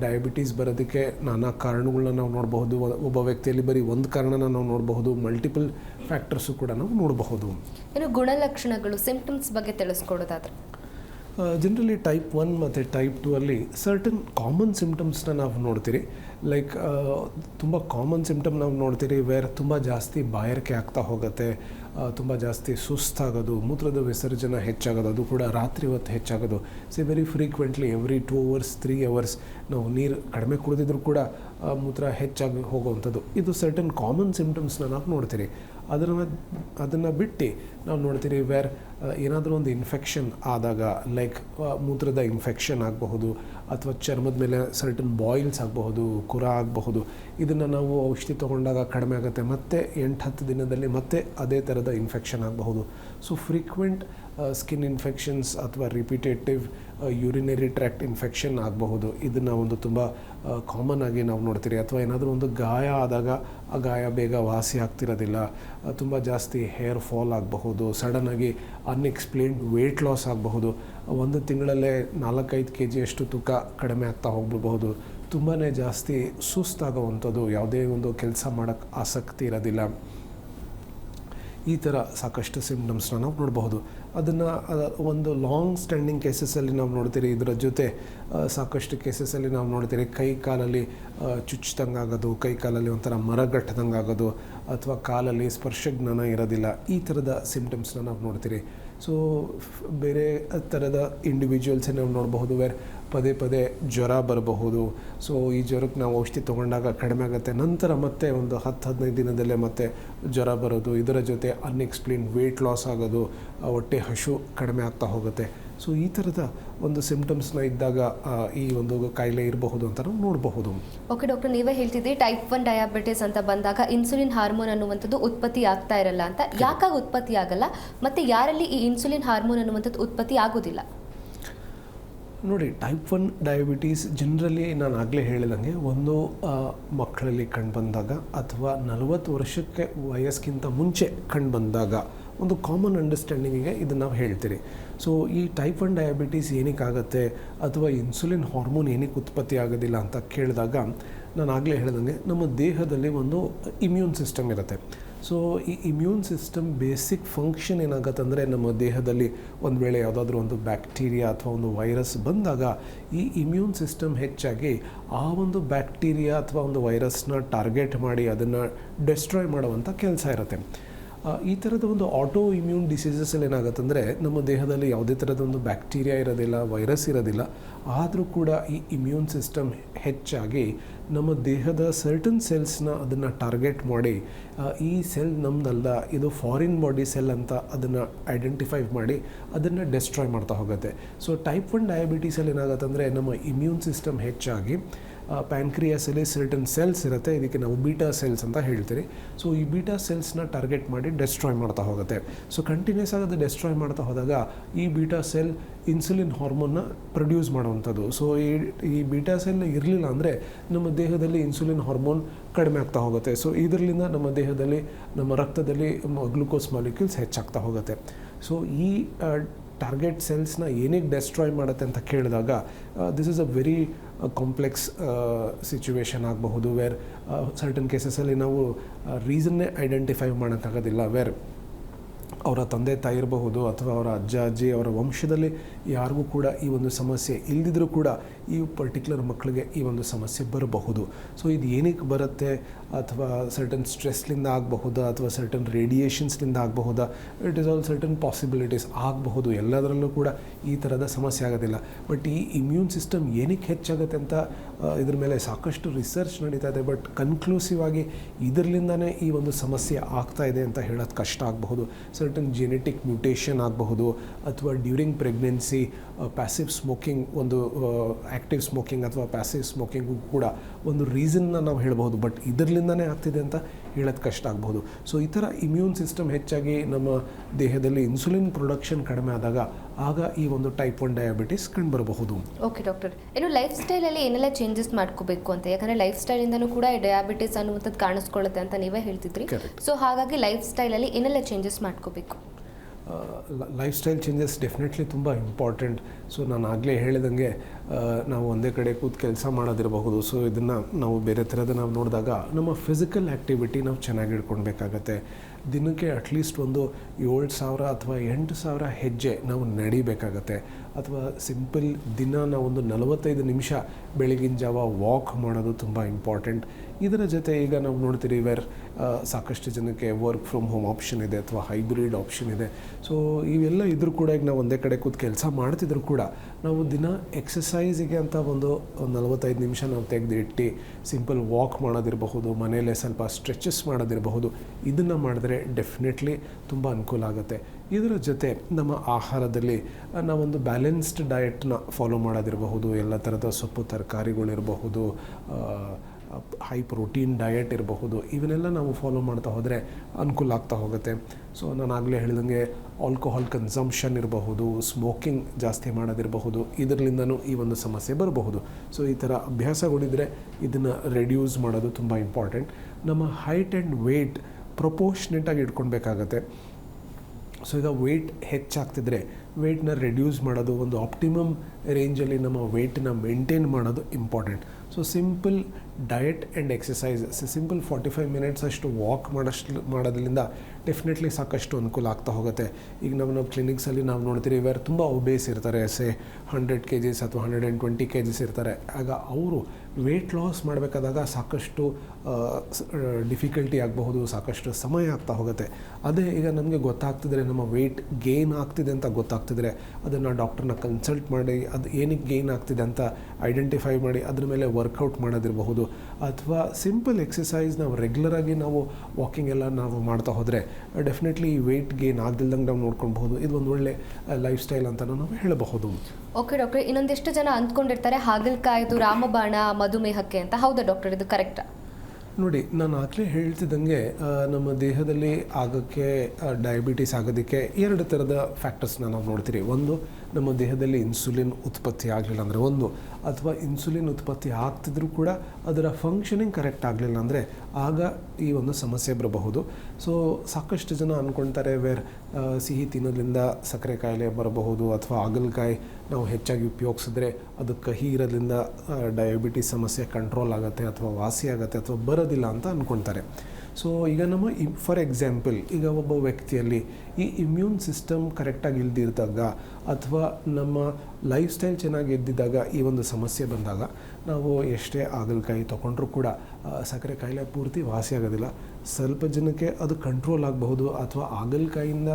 ಡಯಾಬಿಟೀಸ್ ಬರೋದಕ್ಕೆ ನಾನಾ ಕಾರಣಗಳನ್ನ ನಾವು ನೋಡಬಹುದು. ಒಬ್ಬ ವ್ಯಕ್ತಿಯಲ್ಲಿ ಬರೀ ಒಂದು ಕಾರಣನ ನಾವು ನೋಡಬಹುದು. ಮಲ್ಟಿಪಲ್ ಫ್ಯಾಕ್ಟರ್ಸು ಕೂಡ ನಾವು ನೋಡಬಹುದು. ಇನ್ನು ಗುಣಲಕ್ಷಣಗಳು ಸಿಂಪ್ಟಮ್ಸ್ ಬಗ್ಗೆ ತಿಳಿಸ್ಕೊಡೋದಾದ್ರೆ? ಜನರಲಿ ಟೈಪ್ ಒನ್ ಮತ್ತು ಟೈಪ್ ಟೂ ಅಲ್ಲಿ ಸರ್ಟನ್ ಕಾಮನ್ ಸಿಮ್ಟಮ್ಸ್ನ ನಾವು ನೋಡ್ತೀರಿ. ಲೈಕ್ ತುಂಬ ಕಾಮನ್ ಸಿಂಪ್ಟಮ್ ನಾವು ನೋಡ್ತೀರಿ ವೇರ್ ತುಂಬ ಜಾಸ್ತಿ ಬಾಯಾರಿಕೆ ಆಗ್ತಾ ಹೋಗುತ್ತೆ ತುಂಬ ಜಾಸ್ತಿ ಸುಸ್ತಾಗೋದು, ಮೂತ್ರದ ವಿಸರ್ಜನೆ ಹೆಚ್ಚಾಗೋದು, ಅದು ಕೂಡ ರಾತ್ರಿ ಹೊತ್ತು ಹೆಚ್ಚಾಗೋದು. See very frequently every two hours three hours ನಾವು ನೀರು ಕಡಿಮೆ ಕುಡಿದಿದ್ರು ಕೂಡ ಮೂತ್ರ ಹೆಚ್ಚಾಗಿ ಹೋಗುವಂಥದ್ದು. ಇದು ಸರ್ಟನ್ ಕಾಮನ್ ಸಿಂಪ್ಟಮ್ಸ್ನ ನಾವು ನೋಡ್ತೀರಿ. ಅದನ್ನು ಅದನ್ನು ಬಿಟ್ಟು ನಾವು ನೋಡ್ತೀರಿ ವೇರ್ ಏನಾದರೂ ಒಂದು ಇನ್ಫೆಕ್ಷನ್ ಆದಾಗ ಲೈಕ್ ಮೂತ್ರದ ಇನ್ಫೆಕ್ಷನ್ ಆಗಬಹುದು ಅಥವಾ ಚರ್ಮದ ಮೇಲೆ ಸರ್ಟನ್ ಬಾಯಿಲ್ಸ್ ಆಗಬಹುದು, ಕುರ ಆಗಬಹುದು, ಇದನ್ನು ನಾವು ಔಷಧಿ ತೊಗೊಂಡಾಗ ಕಡಿಮೆ ಆಗುತ್ತೆ, ಮತ್ತೆ ಎಂಟು ಹತ್ತು ದಿನದಲ್ಲಿ ಮತ್ತೆ ಅದೇ ಥರದ ಇನ್ಫೆಕ್ಷನ್ ಆಗಬಹುದು. ಸೊ ಫ್ರೀಕ್ವೆಂಟ್ ಸ್ಕಿನ್ ಇನ್ಫೆಕ್ಷನ್ಸ್ ಅಥವಾ ರಿಪಿಟೇಟಿವ್ ಯೂರಿನರಿ ಟ್ರ್ಯಾಕ್ಟ್ ಇನ್ಫೆಕ್ಷನ್ ಆಗಬಹುದು. ಇದನ್ನು ಒಂದು ತುಂಬ ಕಾಮನ್ ಆಗಿ ನಾವು ನೋಡ್ತೀರಿ. ಅಥವಾ ಏನಾದರೂ ಒಂದು ಗಾಯ ಆದಾಗ ಆ ಗಾಯ ಬೇಗ ವಾಸಿ ಆಗ್ತಿರೋದಿಲ್ಲ. ತುಂಬ ಜಾಸ್ತಿ ಹೇರ್ ಫಾಲ್ ಆಗಬಹುದು ಸಡನ್ನಾಗಿ ಅನ್ಎಕ್ಸ್ಪ್ಲೇನ್ಡ್ ವೆಯ್ಟ್ ಲಾಸ್ ಆಗಬಹುದು. ಒಂದು ತಿಂಗಳಲ್ಲೇ ನಾಲ್ಕೈದು ಕೆ ಜಿಯಷ್ಟು ತೂಕ ಕಡಿಮೆ ಆಗ್ತಾ ಹೋಗ್ಬಿಡ್ಬಹುದು. ತುಂಬಾ ಜಾಸ್ತಿ ಸುಸ್ತಾಗುವಂಥದ್ದು, ಯಾವುದೇ ಒಂದು ಕೆಲಸ ಮಾಡೋಕ್ಕೆ ಆಸಕ್ತಿ ಇರೋದಿಲ್ಲ. ಈ ಥರ ಸಾಕಷ್ಟು ಸಿಮ್ಟಮ್ಸ್ನ ನಾವು ನೋಡಬಹುದು. ಅದನ್ನು ಒಂದು ಲಾಂಗ್ ಸ್ಟ್ಯಾಂಡಿಂಗ್ ಕೇಸಸಲ್ಲಿ ನಾವು ನೋಡ್ತೀರಿ, ಇದರ ಜೊತೆ ಸಾಕಷ್ಟು ಕೇಸಸ್ಸಲ್ಲಿ ನಾವು ನೋಡ್ತೀರಿ, ಕೈ ಕಾಲಲ್ಲಿ ಚುಚ್ಚಿದಂಗೆ ಆಗೋದು ಕೈ ಕಾಲಲ್ಲಿ ಒಂಥರ ಮರಗಟ್ಟದಂಗೆ ಆಗೋದು ಅಥವಾ ಕಾಲಲ್ಲಿ ಸ್ಪರ್ಶ ಜ್ಞಾನ ಇರೋದಿಲ್ಲ, ಈ ಥರದ ಸಿಂಪ್ಟಮ್ಸ್ನ ನಾವು ನೋಡ್ತೀರಿ. ಸೊ ಬೇರೆ ಥರದ ಇಂಡಿವಿಜುವಲ್ಸೇ ನಾವು ನೋಡಬಹುದು ವೇರ್ ಪದೇ ಪದೇ ಜ್ವರ ಬರಬಹುದು. ಸೊ ಈ ಜ್ವರಕ್ಕೆ ನಾವು ಔಷಧಿ ತೊಗೊಂಡಾಗ ಕಡಿಮೆ ಆಗುತ್ತೆ. ನಂತರ ಮತ್ತೆ ಒಂದು ಹತ್ತು, ಹದಿನೈದು ದಿನದಲ್ಲೇ ಮತ್ತೆ ಜ್ವರ ಬರೋದು. ಇದರ ಜೊತೆ ಅನ್ಎಕ್ಸ್ಪ್ಲೇನ್ ವೇಟ್ ಲಾಸ್ ಆಗೋದು ಹೊಟ್ಟೆ ಹಶು ಕಡಿಮೆ ಆಗ್ತಾ ಹೋಗುತ್ತೆ. ಸೊ ಈ ಥರದ ಒಂದು ಸಿಂಪ್ಟಮ್ಸ್ನ ಇದ್ದಾಗ ಈ ಒಂದು ಕಾಯಿಲೆ ಇರಬಹುದು ಅಂತ ನಾವು ನೋಡಬಹುದು. ಓಕೆ ಡಾಕ್ಟರ್ ನೀವೇ ಹೇಳ್ತಿದ್ರಿ ಟೈಪ್ ಒನ್ ಡಯಾಬಿಟಿಸ್ ಅಂತ ಬಂದಾಗ ಇನ್ಸುಲಿನ್ ಹಾರ್ಮೋನ್ ಅನ್ನುವಂಥದ್ದು ಉತ್ಪತ್ತಿ ಆಗ್ತಾ ಇರಲ್ಲ ಅಂತ. ಯಾಕಾಗಿ ಉತ್ಪತ್ತಿ ಆಗಲ್ಲ? ಮತ್ತು ಯಾರಲ್ಲಿ ಈ ಇನ್ಸುಲಿನ್ ಹಾರ್ಮೋನ್ ಅನ್ನುವಂಥದ್ದು ಉತ್ಪತ್ತಿ ಆಗೋದಿಲ್ಲ? ನೋಡಿ ಟೈಪ್ ಒನ್ ಡಯಾಬಿಟೀಸ್ ಜನರಲಿ ನಾನು ಆಗಲೇ ಹೇಳಿದಂಗೆ ಒಂದು ಮಕ್ಕಳಲ್ಲಿ ಕಂಡುಬಂದಾಗ ಅಥವಾ ನಲವತ್ತು ವರ್ಷಕ್ಕೆ ವಯಸ್ಸಿಗಿಂತ ಮುಂಚೆ ಕಂಡುಬಂದಾಗ ಒಂದು ಕಾಮನ್ ಅಂಡರ್ಸ್ಟ್ಯಾಂಡಿಂಗಿಗೆ ಇದನ್ನು ನಾವು ಹೇಳ್ತೀರಿ. ಸೊ ಈ ಟೈಪ್ ಒನ್ ಡಯಾಬಿಟೀಸ್ ಏನಕ್ಕಾಗತ್ತೆ ಅಥವಾ ಇನ್ಸುಲಿನ್ ಹಾರ್ಮೋನ್ ಏನಕ್ಕೆ ಉತ್ಪತ್ತಿ ಆಗೋದಿಲ್ಲ ಅಂತ ಕೇಳಿದಾಗ ನಾನು ಆಗಲೇ ಹೇಳಿದಂಗೆ ನಮ್ಮ ದೇಹದಲ್ಲಿ ಒಂದು ಇಮ್ಯೂನ್ ಸಿಸ್ಟಮ್ ಇರುತ್ತೆ. ಸೊ ಈ ಇಮ್ಯೂನ್ ಸಿಸ್ಟಮ್ ಬೇಸಿಕ್ ಫಂಕ್ಷನ್ ಏನಾಗುತ್ತೆ ಅಂದರೆ ನಮ್ಮ ದೇಹದಲ್ಲಿ ಒಂದು ವೇಳೆ ಯಾವುದಾದ್ರೂ ಒಂದು ಬ್ಯಾಕ್ಟೀರಿಯಾ ಅಥವಾ ಒಂದು ವೈರಸ್ ಬಂದಾಗ ಈ ಇಮ್ಯೂನ್ ಸಿಸ್ಟಮ್ ಹೆಚ್ಚಾಗಿ ಆ ಒಂದು ಬ್ಯಾಕ್ಟೀರಿಯಾ ಅಥವಾ ಒಂದು ವೈರಸ್ನ ಟಾರ್ಗೆಟ್ ಮಾಡಿ ಅದನ್ನು ಡೆಸ್ಟ್ರಾಯ್ ಮಾಡುವಂಥ ಕೆಲಸ ಇರುತ್ತೆ. ಈ ಥರದ ಒಂದು ಆಟೋ ಇಮ್ಯೂನ್ ಡಿಸೀಸಸಲ್ಲಿ ಏನಾಗುತ್ತಂದರೆ ನಮ್ಮ ದೇಹದಲ್ಲಿ ಯಾವುದೇ ಥರದ ಒಂದು ಬ್ಯಾಕ್ಟೀರಿಯಾ ಇರೋದಿಲ್ಲ ವೈರಸ್ ಇರೋದಿಲ್ಲ, ಆದರೂ ಕೂಡ ಈ ಇಮ್ಯೂನ್ ಸಿಸ್ಟಮ್ ಹೆಚ್ಚಾಗಿ ನಮ್ಮ ದೇಹದ ಸರ್ಟನ್ ಸೆಲ್ಸ್ನ ಅದನ್ನು ಟಾರ್ಗೆಟ್ ಮಾಡಿ ಈ ಸೆಲ್ ನಮ್ಮದಲ್ಲ ಇದು ಫಾರಿನ್ ಬಾಡಿ ಸೆಲ್ ಅಂತ ಅದನ್ನು ಐಡೆಂಟಿಫೈ ಮಾಡಿ, ಅದನ್ನು ಡೆಸ್ಟ್ರಾಯ್ ಮಾಡ್ತಾ ಹೋಗುತ್ತೆ. ಸೊ ಟೈಪ್ ಒನ್ ಡಯಾಬಿಟೀಸಲ್ಲಿ ಏನಾಗುತ್ತೆ ಅಂದರೆ ನಮ್ಮ ಇಮ್ಯೂನ್ ಸಿಸ್ಟಮ್ ಹೆಚ್ಚಾಗಿ ಪ್ಯಾನ್ಕ್ರಿಯಾಸಲ್ಲಿ ಸರ್ಟನ್ ಸೆಲ್ಸ್ ಇರುತ್ತೆ. ಇದಕ್ಕೆ ನಾವು ಬೀಟಾ ಸೆಲ್ಸ್ ಅಂತ ಹೇಳ್ತೀರಿ. ಸೊ ಈ ಬೀಟಾ ಸೆಲ್ಸ್ನ ಟಾರ್ಗೆಟ್ ಮಾಡಿ ಡೆಸ್ಟ್ರಾಯ್ ಮಾಡ್ತಾ ಹೋಗುತ್ತೆ. ಸೊ ಕಂಟಿನ್ಯೂಸ್ ಆಗಿ ಅದು ಡೆಸ್ಟ್ರಾಯ್ ಮಾಡ್ತಾ ಹೋದಾಗ ಈ ಬೀಟಾ ಸೆಲ್ ಇನ್ಸುಲಿನ್ ಹಾರ್ಮೋನ್ನ ಪ್ರೊಡ್ಯೂಸ್ ಮಾಡುವಂಥದ್ದು. ಸೊ ಈ ಈ ಬೀಟಾ ಸೆಲ್ ಇರಲಿಲ್ಲ ಅಂದರೆ ನಮ್ಮ ದೇಹದಲ್ಲಿ ಇನ್ಸುಲಿನ್ ಹಾರ್ಮೋನ್ ಕಡಿಮೆ ಆಗ್ತಾ ಹೋಗುತ್ತೆ. ಸೊ ಇದರಿಂದ ನಮ್ಮ ದೇಹದಲ್ಲಿ, ನಮ್ಮ ರಕ್ತದಲ್ಲಿ ಗ್ಲೂಕೋಸ್ ಮಾಲಿಕ್ಯೂಲ್ಸ್ ಹೆಚ್ಚಾಗ್ತಾ ಹೋಗುತ್ತೆ. ಸೊ ಈ ಟಾರ್ಗೆಟ್ ಸೆಲ್ಸ್ನ ಏನಿಗೆ ಡೆಸ್ಟ್ರಾಯ್ ಮಾಡುತ್ತೆ ಅಂತ ಕೇಳಿದಾಗ this is a very complex situation ಆಗಬಹುದು ವೇರ್ ಸರ್ಟನ್ ಕೇಸಸಲ್ಲಿ ನಾವು ರೀಸನ್ನೇ ಐಡೆಂಟಿಫೈ ಮಾಡೋಕ್ಕಾಗೋದಿಲ್ಲ ವೇರ್ ಅವರ ತಂದೆ ತಾಯಿ ಇರಬಹುದು ಅಥವಾ ಅವರ ಅಜ್ಜ, ಅಜ್ಜಿ, ಅವರ ವಂಶದಲ್ಲಿ ಯಾರಿಗೂ ಕೂಡ ಈ ಒಂದು ಸಮಸ್ಯೆ ಇಲ್ಲದಿದ್ದರೂ ಕೂಡ ಈ ಪರ್ಟಿಕ್ಯುಲರ್ ಮಕ್ಕಳಿಗೆ ಈ ಒಂದು ಸಮಸ್ಯೆ ಬರಬಹುದು. ಸೊ ಇದು ಏನಕ್ಕೆ ಬರುತ್ತೆ? ಅಥವಾ ಸರ್ಟನ್ ಸ್ಟ್ರೆಸ್ಲಿಂದ ಆಗಬಹುದಾ? ಅಥವಾ ಸರ್ಟನ್ ರೇಡಿಯೇಷನ್ಸ್ನಿಂದ ಆಗಬಹುದಾ? It is all certain possibilities ಆಗಬಹುದು. ಎಲ್ಲದರಲ್ಲೂ ಕೂಡ ಈ ಥರದ ಸಮಸ್ಯೆ ಆಗೋದಿಲ್ಲ. ಬಟ್ ಈ ಇಮ್ಯೂನ್ ಸಿಸ್ಟಮ್ ಏನಕ್ಕೆ ಹೆಚ್ಚಾಗುತ್ತೆ ಅಂತ ಇದ್ರ ಮೇಲೆ ಸಾಕಷ್ಟು ರಿಸರ್ಚ್ ನಡೀತಾ ಇದೆ. ಬಟ್ ಕನ್ಕ್ಲೂಸಿವ್ ಆಗಿ ಇದರಲ್ಲಿಂದನೇ ಈ ಒಂದು ಸಮಸ್ಯೆ ಆಗ್ತಾ ಇದೆ ಅಂತ ಹೇಳೋದು ಕಷ್ಟ ಆಗಬಹುದು. ಸರ್ಟನ್ ಜೆನೆಟಿಕ್ ಮ್ಯೂಟೇಷನ್ ಆಗಬಹುದು. ಅಥವಾ ಡ್ಯೂರಿಂಗ್ ಪ್ರೆಗ್ನೆನ್ಸಿ ಪ್ಯಾಸಿವ್ ಸ್ಮೋಕಿಂಗ್ ಒಂದು ಆ್ಯಕ್ಟಿವ್ ಸ್ಮೋಕಿಂಗ್ ಅಥವಾ ಪ್ಯಾಸಿವ್ ಸ್ಮೋಕಿಂಗು ಕೂಡ ಒಂದು ರೀಸನ್ನ ನಾವು ಹೇಳ್ಬೋದು ಬಟ್ ಇದರಿಂದನೇ ಆಗ್ತಿದೆ ಅಂತ ಹೇಳೋದು ಕಷ್ಟ ಆಗ್ಬೋದು ಸೊ ಈ ಥರ ಇಮ್ಯೂನ್ ಸಿಸ್ಟಮ್ ಹೆಚ್ಚಾಗಿ ನಮ್ಮ ದೇಹದಲ್ಲಿ ಇನ್ಸುಲಿನ್ ಪ್ರೊಡಕ್ಷನ್ ಕಡಿಮೆ ಆದಾಗ ಆಗ ಈ ಒಂದು ಟೈಪ್ ಒನ್ ಡಯಾಬಿಟಿಸ್ ಕಂಡುಬರಬಹುದು. ಓಕೆ ಡಾಕ್ಟರ್ ಇನ್ನು ಲೈಫ್ ಸ್ಟೈಲಲ್ಲಿ ಏನೆಲ್ಲ ಚೇಂಜಸ್ ಮಾಡ್ಕೋಬೇಕು ಅಂತ? ಯಾಕಂದರೆ ಲೈಫ್ ಸ್ಟೈಲಿಂದನೂ ಕೂಡ ಡಯಾಬಿಟಿಸ್ ಅನ್ನುವಂಥದ್ದು ಕಾಣಿಸ್ಕೊಳ್ಳುತ್ತೆ ಅಂತ ನೀವೇ ಹೇಳ್ತಿದ್ರಿ. ಸೊ ಹಾಗಾಗಿ ಲೈಫ್ ಸ್ಟೈಲಲ್ಲಿ ಏನೆಲ್ಲ ಚೇಂಜಸ್ ಮಾಡ್ಕೋಬೇಕು? ಲೈಫ್ ಸ್ಟೈಲ್ ಚೇಂಜಸ್ ಡೆಫಿನೆಟ್ಲಿ ತುಂಬ ಇಂಪಾರ್ಟೆಂಟ್ ಸೊ ನಾನು ಆಗಲೇ ಹೇಳಿದಂಗೆ ನಾವು ಒಂದೇ ಕಡೆ ಕೂತು ಕೆಲಸ ಮಾಡೋದಿರಬಹುದು. ಸೊ ಇದನ್ನು ನಾವು ಬೇರೆ ಥರದ ನಾವು ನೋಡಿದಾಗ ನಮ್ಮ ಫಿಸಿಕಲ್ ಆ್ಯಕ್ಟಿವಿಟಿ ನಾವು ಚೆನ್ನಾಗಿ ಇಟ್ಕೊಳ್ಬೇಕಾಗತ್ತೆ ದಿನಕ್ಕೆ ಅಟ್ಲೀಸ್ಟ್ ಒಂದು ಏಳು ಸಾವಿರ ಅಥವಾ ಎಂಟು ಸಾವಿರ ಹೆಜ್ಜೆ ನಾವು ನಡಿಬೇಕಾಗತ್ತೆ. ಅಥವಾ ಸಿಂಪಲ್ ದಿನ ನಾವೊಂದು ನಲವತ್ತೈದು ನಿಮಿಷ ಬೆಳಗಿನ ಜಾವ ವಾಕ್ ಮಾಡೋದು ತುಂಬ ಇಂಪಾರ್ಟೆಂಟ್ ಇದರ ಜೊತೆ ಈಗ ನಾವು ನೋಡ್ತೀರಿ ವೇರ್ ಸಾಕಷ್ಟು ಜನಕ್ಕೆ ವರ್ಕ್ ಫ್ರಮ್ ಹೋಮ್ ಆಪ್ಷನ್ ಇದೆ ಅಥವಾ ಹೈಬ್ರಿಡ್ ಆಪ್ಷನ್ ಇದೆ. ಸೊ ಇವೆಲ್ಲ ಇದ್ರೂ ಕೂಡ ಈಗ ನಾವು ಒಂದೇ ಕಡೆ ಕೂತು ಕೆಲಸ ಮಾಡ್ತಿದ್ರು ಕೂಡ ನಾವು ದಿನ ಎಕ್ಸಸೈಸಿಗೆ ಅಂತ ಒಂದು ಒಂದು ನಲವತ್ತೈದು ನಿಮಿಷ ನಾವು ತೆಗೆದು ಇಟ್ಟು ಸಿಂಪಲ್ ವಾಕ್ ಮಾಡೋದಿರಬಹುದು, ಮನೆಯಲ್ಲೇ ಸ್ವಲ್ಪ ಸ್ಟ್ರೆಚಸ್ ಮಾಡೋದಿರಬಹುದು, ಇದನ್ನು ಮಾಡಿದ್ರೆ ಡೆಫಿನೆಟ್ಲಿ ತುಂಬ ಅನುಕೂಲ ಆಗುತ್ತೆ. ಇದರ ಜೊತೆ ನಮ್ಮ ಆಹಾರದಲ್ಲಿ ನಾವೊಂದು ಬ್ಯಾಲೆನ್ಸ್ಡ್ ಡಯಟ್ನ ಫಾಲೋ ಮಾಡೋದಿರಬಹುದು, ಎಲ್ಲ ಥರದ ಸೊಪ್ಪು, ತರಕಾರಿಗಳಿರಬಹುದು ಹೈ ಪ್ರೋಟೀನ್ ಡಯಟ್ ಇರಬಹುದು, ಇವನ್ನೆಲ್ಲ ನಾವು ಫಾಲೋ ಮಾಡ್ತಾ ಹೋದರೆ ಅನುಕೂಲ ಆಗ್ತಾ ಹೋಗುತ್ತೆ. ಸೊ ನಾನು ಆಗಲೇ ಹೇಳಿದಂಗೆ ಆಲ್ಕೋಹಾಲ್ ಕನ್ಸಂಪ್ಷನ್ ಇರಬಹುದು ಸ್ಮೋಕಿಂಗ್ ಜಾಸ್ತಿ ಮಾಡೋದಿರಬಹುದು ಇದರಿಂದನೂ ಈ ಒಂದು ಸಮಸ್ಯೆ ಬರಬಹುದು. ಸೊ ಈ ಥರ ಅಭ್ಯಾಸಗಳಿದ್ರೆ ಇದನ್ನು ರೆಡ್ಯೂಸ್ ಮಾಡೋದು ತುಂಬ ಇಂಪಾರ್ಟೆಂಟ್ ನಮ್ಮ ಹೈಟ್ ಆ್ಯಂಡ್ ವೆಯ್ಟ್ ಪ್ರೊಪೋರ್ಷ್ನೇಟಾಗಿ ಇಟ್ಕೊಳ್ಬೇಕಾಗತ್ತೆ. ಸೊ ಈಗ ವೆಯ್ಟ್ ಹೆಚ್ಚಾಗ್ತಿದ್ರೆ ವೆಯ್ಟ್ನ ರೆಡ್ಯೂಸ್ ಮಾಡೋದು ಒಂದು ಆಪ್ಟಿಮಮ್ ರೇಂಜಲ್ಲಿ ನಮ್ಮ ವೆಯ್ಟನ್ನ ಮೇಂಟೈನ್ ಮಾಡೋದು important so simple diet and exercise simple forty five minutes ಅಷ್ಟು ವಾಕ್ ಮಾಡೋಷ್ಟು ಮಾಡೋದ್ರಿಂದ ಡೆಫಿನೆಟ್ಲಿ ಸಾಕಷ್ಟು ಅನುಕೂಲ ಆಗ್ತಾ ಹೋಗುತ್ತೆ. ಈಗ ನಾವು ನಮ್ಮ ಕ್ಲಿನಿಕ್ಸಲ್ಲಿ ನಾವು ನೋಡ್ತೀರಿ, ಇವರು ತುಂಬ ಒಬೇಸ್ ಇರ್ತಾರೆ. ಸೆ ಹಂಡ್ರೆಡ್ ಕೆ ಜಿಸ್ ಅಥವಾ hundred and twenty K Gs ಇರ್ತಾರೆ. ಆಗ ಅವರು ವೆಯ್ಟ್ ಲಾಸ್ ಮಾಡಬೇಕಾದಾಗ ಸಾಕಷ್ಟು ಡಿಫಿಕಲ್ಟಿ ಆಗಬಹುದು, ಸಾಕಷ್ಟು ಸಮಯ ಆಗ್ತಾ ಹೋಗುತ್ತೆ. ಅದೇ ಈಗ ನಮಗೆ ಗೊತ್ತಾಗ್ತಿದ್ರೆ, ನಮ್ಮ ವೆಯ್ಟ್ ಗೇನ್ ಆಗ್ತಿದೆ ಅಂತ ಗೊತ್ತಾಗ್ತಿದ್ರೆ, ಅದನ್ನು ಡಾಕ್ಟರ್ನ ಕನ್ಸಲ್ಟ್ ಮಾಡಿ, ಅದು ಏನಕ್ಕೆ ಗೇನ್ ಆಗ್ತಿದೆ ಅಂತ ಐಡೆಂಟಿಫೈ ಮಾಡಿ, ಅದ್ರ ಮೇಲೆ ವರ್ಕೌಟ್ ಮಾಡೋದಿರಬಹುದು. ಅಥವಾ ಸಿಂಪಲ್ ಎಕ್ಸಸೈಸ್ ನಾವು ರೆಗ್ಯುಲರಾಗಿ ನಾವು ವಾಕಿಂಗ್ ಎಲ್ಲ ನಾವು ಮಾಡ್ತಾ ಹೋದರೆ ಡೆಫಿನೆಟ್ಲಿ ವೆಯ್ಟ್ ಗೇನ್ ಆಗದಿಲ್ದಂಗೆ ನಾವು ನೋಡ್ಕೊಳ್ಬಹುದು. ಇದು ಒಂದು ಒಳ್ಳೆ ಲೈಫ್ ಸ್ಟೈಲ್ ಅಂತ ನಾವು ಹೇಳಬಹುದು. ಓಕೆ ಡಾಕ್ಟರ್ ಇನ್ನೊಂದಿಷ್ಟು ಜನ ಅಂದ್ಕೊಂಡಿರ್ತಾರೆ ಹಾಗಲಕಾಯ್ದು ರಾಮಬಾಣ ಮಧುಮೇಹಕ್ಕೆ ಅಂತ. ಹೌದಾ ಡಾಕ್ಟರ್ ಇದು ಕರೆಕ್ಟಾ ನೋಡಿ ನಾನು ಆಗಲೇ ಹೇಳ್ತಿದ್ದಂಗೆ ನಮ್ಮ ದೇಹದಲ್ಲಿ ಆಗೋಕ್ಕೆ ಡಯಾಬಿಟೀಸ್ ಆಗೋದಕ್ಕೆ ಎರಡು ಥರದ ಫ್ಯಾಕ್ಟರ್ಸ್ನ ನಾವು ನೋಡ್ತೀರಿ. ಒಂದು ನಮ್ಮ ದೇಹದಲ್ಲಿ ಇನ್ಸುಲಿನ್ ಉತ್ಪತ್ತಿ ಆಗಲಿಲ್ಲ ಅಂದರೆ ಒಂದು, ಅಥವಾ ಇನ್ಸುಲಿನ್ ಉತ್ಪತ್ತಿ ಆಗ್ತಿದ್ರೂ ಕೂಡ ಅದರ ಫಂಕ್ಷನಿಂಗ್ ಕರೆಕ್ಟ್ ಆಗಲಿಲ್ಲ ಅಂದರೆ ಆಗ ಈ ಒಂದು ಸಮಸ್ಯೆ ಬರಬಹುದು. ಸೊ ಸಾಕಷ್ಟು ಜನ ಅಂದ್ಕೊಳ್ತಾರೆ ವೇರ್ ಸಿಹಿ ತಿನ್ನೋದ್ರಿಂದ ಸಕ್ಕರೆ ಕಾಯಿಲೆ ಬರಬಹುದು ಅಥವಾ ಹಾಗಲಕಾಯಿ ನಾವು ಹೆಚ್ಚಾಗಿ ಉಪಯೋಗಿಸಿದ್ರೆ ಅದು ಕಹಿ ಇರೋದ್ರಿಂದ ಡಯಾಬಿಟಿಸ್ ಸಮಸ್ಯೆ ಕಂಟ್ರೋಲ್ ಆಗುತ್ತೆ ಅಥವಾ ವಾಸಿ ಆಗುತ್ತೆ ಅಥವಾ ಬರೋದಿಲ್ಲ ಅಂತ ಅಂದ್ಕೊಳ್ತಾರೆ ಸೊ ಈಗ ನಮ್ಮ ಫಾರ್ ಎಕ್ಸಾಂಪಲ್ ಈಗ ಒಬ್ಬ ವ್ಯಕ್ತಿಯಲ್ಲಿ ಈ ಇಮ್ಯೂನ್ ಸಿಸ್ಟಮ್ ಕರೆಕ್ಟಾಗಿ ಇಲ್ದಿದ್ದಾಗ ಅಥವಾ ನಮ್ಮ ಲೈಫ್ ಸ್ಟೈಲ್ ಚೆನ್ನಾಗಿ ಇದ್ದಿದ್ದಾಗ ಈ ಒಂದು ಸಮಸ್ಯೆ ಬಂದಾಗ ನಾವು ಎಷ್ಟೇ ಹಾಗಲಕಾಯಿ ತೊಗೊಂಡ್ರೂ ಕೂಡ ಸಕ್ಕರೆ ಕಾಯಿಲೆ ಪೂರ್ತಿ ವಾಸಿ ಆಗೋದಿಲ್ಲ. ಸ್ವಲ್ಪ ಜನಕ್ಕೆ ಅದು ಕಂಟ್ರೋಲ್ ಆಗಬಹುದು ಅಥವಾ ಹಾಗಲಕಾಯಿಂದ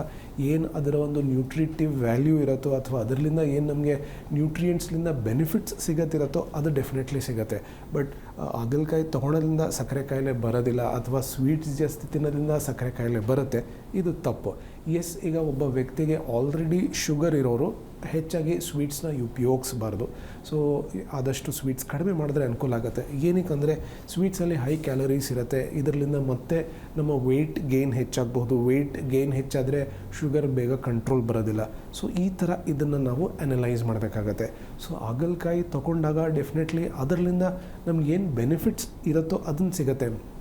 ಏನು ಅದರ ಒಂದು ನ್ಯೂಟ್ರಿಟಿವ್ ವ್ಯಾಲ್ಯೂ ಇರುತ್ತೋ ಅಥವಾ ಅದರಿಂದ ಏನು ನಮಗೆ ನ್ಯೂಟ್ರಿಯೆಂಟ್ಸ್ಲಿಂದ ಬೆನಿಫಿಟ್ಸ್ ಸಿಗತ್ತಿರತ್ತೋ ಅದು ಡೆಫಿನೆಟ್ಲಿ ಸಿಗುತ್ತೆ. ಬಟ್ ಹಾಗಲಕಾಯಿ ತೊಗೊಳೋದ್ರಿಂದ ಸಕ್ಕರೆ ಕಾಯಿಲೆ ಬರೋದಿಲ್ಲ ಅಥವಾ ಸ್ವೀಟ್ಸ್ ಜಾಸ್ತಿ ತಿನ್ನೋದ್ರಿಂದ ಸಕ್ಕರೆ ಕಾಯಿಲೆ ಬರುತ್ತೆ, ಇದು ತಪ್ಪು. ಎಸ್ ಈಗ ಒಬ್ಬ ವ್ಯಕ್ತಿಗೆ ಆಲ್ರೆಡಿ ಶುಗರ್ ಇರೋರು ಹೆಚ್ಚಾಗಿ ಸ್ವೀಟ್ಸ್ನ ಉಪಯೋಗಿಸ್ಬಾರ್ದು. ಸೊ ಆದಷ್ಟು ಸ್ವೀಟ್ಸ್ ಕಡಿಮೆ ಮಾಡಿದ್ರೆ ಅನುಕೂಲ ಆಗುತ್ತೆ. ಏನಕ್ಕಂದರೆ ಸ್ವೀಟ್ಸಲ್ಲಿ ಹೈ ಕ್ಯಾಲರೀಸ್ ಇರುತ್ತೆ. ಇದರಿಂದ ಮತ್ತೆ ನಮ್ಮ ವೆಯ್ಟ್ ಗೇನ್ ಹೆಚ್ಚಾಗಬಹುದು. ವೆಯ್ಟ್ ಗೇನ್ ಹೆಚ್ಚಾದರೆ ಶುಗರ್ ಬೇಗ ಕಂಟ್ರೋಲ್ ಬರೋದಿಲ್ಲ. ಸೊ ಈ ಥರ ಇದನ್ನು ನಾವು ಅನಲೈಸ್ ಮಾಡಬೇಕಾಗತ್ತೆ. ಸೊ ಹಾಗಲಕಾಯಿ ತೊಗೊಂಡಾಗ ಡೆಫಿನೆಟ್ಲಿ ಅದರಿಂದ ನಮಗೇನು ಬೆನಿಫಿಟ್ಸ್ ಇರುತ್ತೋ ಅದನ್ನು ಸಿಗುತ್ತೆ.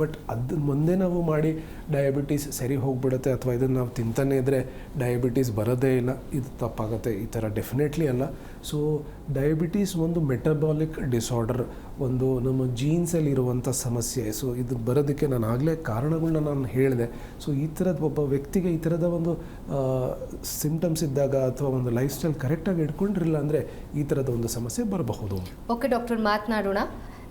ಬಟ್ ಅದು ಮುಂದೆ ನಾವು ಮಾಡಿ ಡಯಾಬಿಟೀಸ್ ಸರಿ ಹೋಗ್ಬಿಡುತ್ತೆ ಅಥವಾ ಇದನ್ನು ನಾವು ತಿಂತಾನೆ ಇದ್ದರೆ ಡಯಾಬಿಟೀಸ್ ಬರೋದೇ ಇಲ್ಲ, ಇದು ತಪ್ಪಾಗುತ್ತೆ, ಈ ಥರ ಡೆಫಿನೆಟ್ಲಿ ಅಲ್ಲ. ಸೊ ಡಯಾಬಿಟೀಸ್ ಒಂದು ಮೆಟಬಾಲಿಕ್ ಡಿಸಾರ್ಡರ್ ಒಂದು ನಮ್ಮ ಜೀನ್ಸಲ್ಲಿ ಇರುವಂಥ ಸಮಸ್ಯೆ. ಸೊ ಇದು ಬರೋದಕ್ಕೆ ನಾನು ಆಗಲೇ ಕಾರಣಗಳನ್ನ ನಾನು ಹೇಳಿದೆ. ಸೊ ಈ ಥರದ ಒಬ್ಬ ವ್ಯಕ್ತಿಗೆ ಈ ಥರದ ಒಂದು ಸಿಂಪ್ಟಮ್ಸ್ ಇದ್ದಾಗ ಅಥವಾ ಒಂದು ಲೈಫ್ ಸ್ಟೈಲ್ ಕರೆಕ್ಟಾಗಿ ಇಟ್ಕೊಂಡಿರಲಿಲ್ಲ ಅಂದರೆ ಈ ಥರದ ಒಂದು ಸಮಸ್ಯೆ ಬರಬಹುದು. ಓಕೆ ಡಾಕ್ಟರ್ ಮಾತನಾಡೋಣ.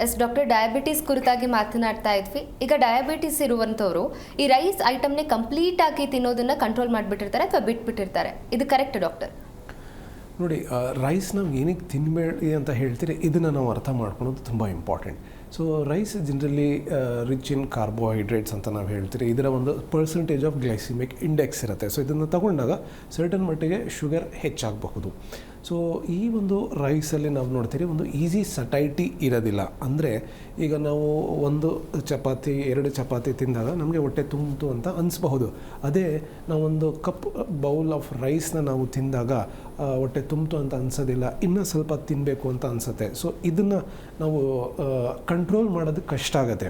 ಎಸ್ ಡಾಕ್ಟರ್ ಡಯಾಬಿಟಿಸ್ ಕುರಿತಾಗಿ ಮಾತನಾಡ್ತಾ ಇದ್ವಿ. ಈಗ ಡಯಾಬಿಟಿಸ್ ಇರುವಂಥವ್ರು ಈ ರೈಸ್ ಐಟಮ್ನೇ ಕಂಪ್ಲೀಟ್ ಆಗಿ ತಿನ್ನೋದನ್ನ ಕಂಟ್ರೋಲ್ ಮಾಡಿಬಿಟ್ಟಿರ್ತಾರೆ ಅಥವಾ ಬಿಟ್ಬಿಟ್ಟಿರ್ತಾರೆ. ಇದು ಕರೆಕ್ಟ್ ಡಾಕ್ಟರ್? ನೋಡಿ ರೈಸ್ ನಾವು ಏನಕ್ಕೆ ತಿನ್ನಬೇಡಿ ಅಂತ ಹೇಳ್ತೀರಿ, ಇದನ್ನು ನಾವು ಅರ್ಥ ಮಾಡ್ಕೊಳೋದು ತುಂಬ important so rice generally rich in carbohydrates ಅಂತ ನಾವು ಹೇಳ್ತೀರಿ. ಇದರ ಒಂದು ಪರ್ಸೆಂಟೇಜ್ ಆಫ್ ಗ್ಲೈಸಿಮಿಕ್ ಇಂಡೆಕ್ಸ್ ಇರುತ್ತೆ. ಸೊ ಇದನ್ನು ತಗೊಂಡಾಗ ಸರ್ಟನ್ ಮಟ್ಟಿಗೆ ಶುಗರ್ ಹೆಚ್ಚಾಗಬಹುದು. ಸೊ ಈ ಒಂದು ರೈಸಲ್ಲಿ ನಾವು ನೋಡ್ತೀರಿ ಒಂದು ಈಸಿ ಸಟೈಟಿ ಇರೋದಿಲ್ಲ. ಅಂದರೆ ಈಗ ನಾವು ಒಂದು ಚಪಾತಿ, ಎರಡು ಚಪಾತಿ ತಿಂದಾಗ ನಮಗೆ ಹೊಟ್ಟೆ ತುಂಬಿತು ಅಂತ ಅನಿಸ್ಬಹುದು. ಅದೇ ನಾವೊಂದು ಕಪ್ ಬೌಲ್ ಆಫ್ ರೈಸ್ನ ನಾವು ತಿಂದಾಗ ಹೊಟ್ಟೆ ತುಂಬಿತು ಅಂತ ಅನಿಸೋದಿಲ್ಲ. ಇನ್ನೂ ಸ್ವಲ್ಪ ತಿನ್ನಬೇಕು ಅಂತ ಅನಿಸುತ್ತೆ. ಸೊ ಇದನ್ನು ನಾವು ಕಂಟ್ರೋಲ್ ಮಾಡೋದು ಕಷ್ಟ ಆಗುತ್ತೆ.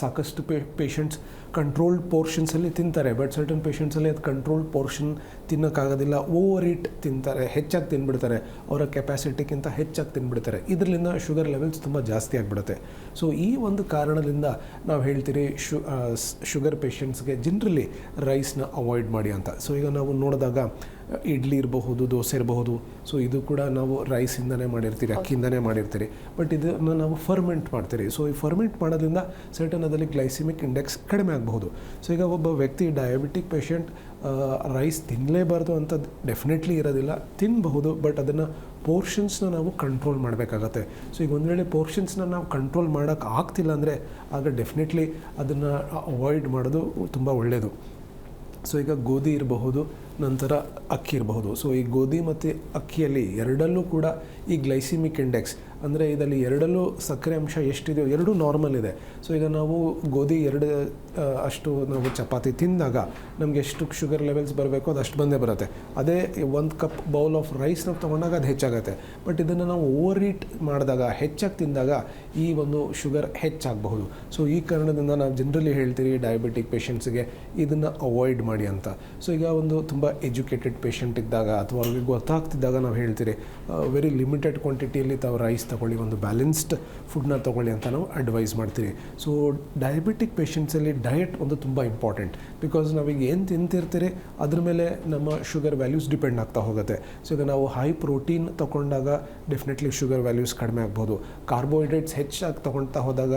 ಸಾಕಷ್ಟು ಪೇ ಪೇಷಂಟ್ಸ್ ಕಂಟ್ರೋಲ್ಡ್ ಪೋರ್ಷನ್ಸಲ್ಲಿ ತಿಂತಾರೆ. ಬಟ್ ಸರ್ಟನ್ ಪೇಷಂಟ್ಸಲ್ಲಿ ಅದು ಕಂಟ್ರೋಲ್ಡ್ ಪೋರ್ಷನ್ ತಿನ್ನೋಕ್ಕಾಗೋದಿಲ್ಲ. ಓವರ್ ಇಟ್ ತಿಂತಾರೆ. ಹೆಚ್ಚಾಗಿ ತಿನ್ಬಿಡ್ತಾರೆ. ಅವರ ಕೆಪಾಸಿಟಿಗಿಂತ ಹೆಚ್ಚಾಗಿ ತಿನ್ಬಿಡ್ತಾರೆ. ಇದರಿಂದ ಶುಗರ್ ಲೆವೆಲ್ಸ್ ತುಂಬ ಜಾಸ್ತಿ ಆಗಿಬಿಡುತ್ತೆ. ಸೊ ಈ ಒಂದು ಕಾರಣದಿಂದ ನಾವು ಹೇಳ್ತೀರಿ ಶು ಶುಗರ್ ಪೇಷಂಟ್ಸ್ಗೆ ಜನರಲಿ ರೈಸ್ನ ಅವಾಯ್ಡ್ ಮಾಡಿ ಅಂತ. ಸೊ ಈಗ ನಾವು ನೋಡಿದಾಗ ಇಡ್ಲಿ ಇರಬಹುದು, ದೋಸೆ ಇರಬಹುದು. ಸೊ ಇದು ಕೂಡ ನಾವು ರೈಸಿಂದನೇ ಮಾಡಿರ್ತೀರಿ ಅಕ್ಕಿಯಿಂದನೇ ಮಾಡಿರ್ತೀರಿ. ಬಟ್ ಇದನ್ನು ನಾವು ಫರ್ಮೆಂಟ್ ಮಾಡ್ತೀರಿ. ಸೊ ಈ ಫರ್ಮೆಂಟ್ ಮಾಡೋದ್ರಿಂದ ಸರ್ಟನ್ ಅದರಲ್ಲಿ ಗ್ಲೈಸಿಮಿಕ್ ಇಂಡೆಕ್ಸ್ ಕಡಿಮೆ ಆಗಬಹುದು. ಸೊ ಈಗ ಒಬ್ಬ ವ್ಯಕ್ತಿ ಡಯಾಬಿಟಿಕ್ ಪೇಷಂಟ್ ರೈಸ್ ತಿನ್ನಲೇಬಾರ್ದು ಅಂತ ಡೆಫಿನೆಟ್ಲಿ ಇರೋದಿಲ್ಲ. ತಿನ್ನಬಹುದು ಬಟ್ ಅದನ್ನು ಪೋರ್ಷನ್ಸ್ನ ನಾವು ಕಂಟ್ರೋಲ್ ಮಾಡಬೇಕಾಗತ್ತೆ. ಸೊ ಈಗ ಒಂದು ವೇಳೆ ಪೋರ್ಷನ್ಸ್ನ ನಾವು ಕಂಟ್ರೋಲ್ ಮಾಡೋಕ್ಕೆ ಆಗ್ತಿಲ್ಲ ಅಂದರೆ, ಆಗ ಡೆಫಿನೆಟ್ಲಿ ಅದನ್ನು ಅವಾಯ್ಡ್ ಮಾಡೋದು ತುಂಬ ಒಳ್ಳೆಯದು ಸೊ ಈಗ ಗೋಧಿ ಇರಬಹುದು, ನಂತರ ಅಕ್ಕಿ ಇರಬಹುದು. ಸೊ ಈ ಗೋಧಿ ಮತ್ತು ಅಕ್ಕಿಯಲ್ಲಿ ಎರಡಲ್ಲೂ ಕೂಡ ಈ ಗ್ಲೈಸಿಮಿಕ್ ಇಂಡೆಕ್ಸ್ ಅಂದರೆ ಇದರಲ್ಲಿ ಎರಡಲ್ಲೂ ಸಕ್ಕರೆ ಅಂಶ ಎಷ್ಟಿದೆಯೋ ಎರಡೂ ನಾರ್ಮಲ್ ಇದೆ. ಸೊ ಈಗ ನಾವು ಗೋಧಿ ಎರಡು ಅಷ್ಟು ನಾವು ಚಪಾತಿ ತಿಂದಾಗ ನಮಗೆ ಎಷ್ಟು ಶುಗರ್ ಲೆವೆಲ್ಸ್ ಬರಬೇಕು ಅದು ಅಷ್ಟು ಬಂದೇ ಬರುತ್ತೆ. ಅದೇ ಒಂದು ಕಪ್ ಬೌಲ್ ಆಫ್ ರೈಸ್ ನಾವು ತೊಗೊಂಡಾಗ ಅದು ಹೆಚ್ಚಾಗುತ್ತೆ. ಬಟ್ ಇದನ್ನು ನಾವು ಓವರ್ ಈಟ್ ಮಾಡಿದಾಗ, ಹೆಚ್ಚಾಗಿ ತಿಂದಾಗ ಈ ಒಂದು ಶುಗರ್ ಹೆಚ್ಚಾಗಬಹುದು. ಸೊ ಈ ಕಾರಣದಿಂದ ನಾವು ಜನರಲಿ ಹೇಳ್ತೀರಿ ಡಯಾಬಿಟಿಕ್ ಪೇಷಂಟ್ಸ್ಗೆ ಇದನ್ನು ಅವಾಯ್ಡ್ ಮಾಡಿ ಅಂತ. ಸೊ ಈಗ ಒಂದು ತುಂಬ ಎಜುಕೇಟೆಡ್ ಪೇಷಂಟ್ ಇದ್ದಾಗ ಅಥವಾ ಅವ್ರಿಗೆ ಗೊತ್ತಾಗ್ತಿದ್ದಾಗ ನಾವು ಹೇಳ್ತೀರಿ ವೆರಿ ಲಿಮಿಟೆಡ್ ಕ್ವಾಂಟಿಟಿಯಲ್ಲಿ ತಾವು ರೈಸ್ ತಗೊಳ್ಳಿ, ಒಂದು ಬ್ಯಾಲೆನ್ಸ್ಡ್ ಫುಡ್ನ ತೊಗೊಳ್ಳಿ ಅಂತ ನಾವು ಅಡ್ವೈಸ್ ಮಾಡ್ತೀವಿ. ಸೊ ಡಯಾಬಿಟಿಕ್ ಪೇಷಂಟ್ಸಲ್ಲಿ ಡಯಟ್ ಒಂದು ತುಂಬ ಇಂಪಾರ್ಟೆಂಟ್ ಬಿಕಾಸ್ ನಾವೀಗ ಏನು ತಿಂತಿರ್ತೀರಿ, ಅದ್ರ ಮೇಲೆ ನಮ್ಮ ಶುಗರ್ ವ್ಯಾಲ್ಯೂಸ್ ಡಿಪೆಂಡ್ ಆಗ್ತಾ ಹೋಗುತ್ತೆ. ಸೊ ಈಗ ನಾವು ಹೈ ಪ್ರೋಟೀನ್ ತೊಗೊಂಡಾಗ ಡೆಫಿನೆಟ್ಲಿ ಶುಗರ್ ವ್ಯಾಲ್ಯೂಸ್ ಕಡಿಮೆ ಆಗ್ಬೋದು. ಕಾರ್ಬೋಹೈಡ್ರೇಟ್ಸ್ ಹೆಚ್ಚಾಗಿ ತೊಗೊಳ್ತಾ ಹೋದಾಗ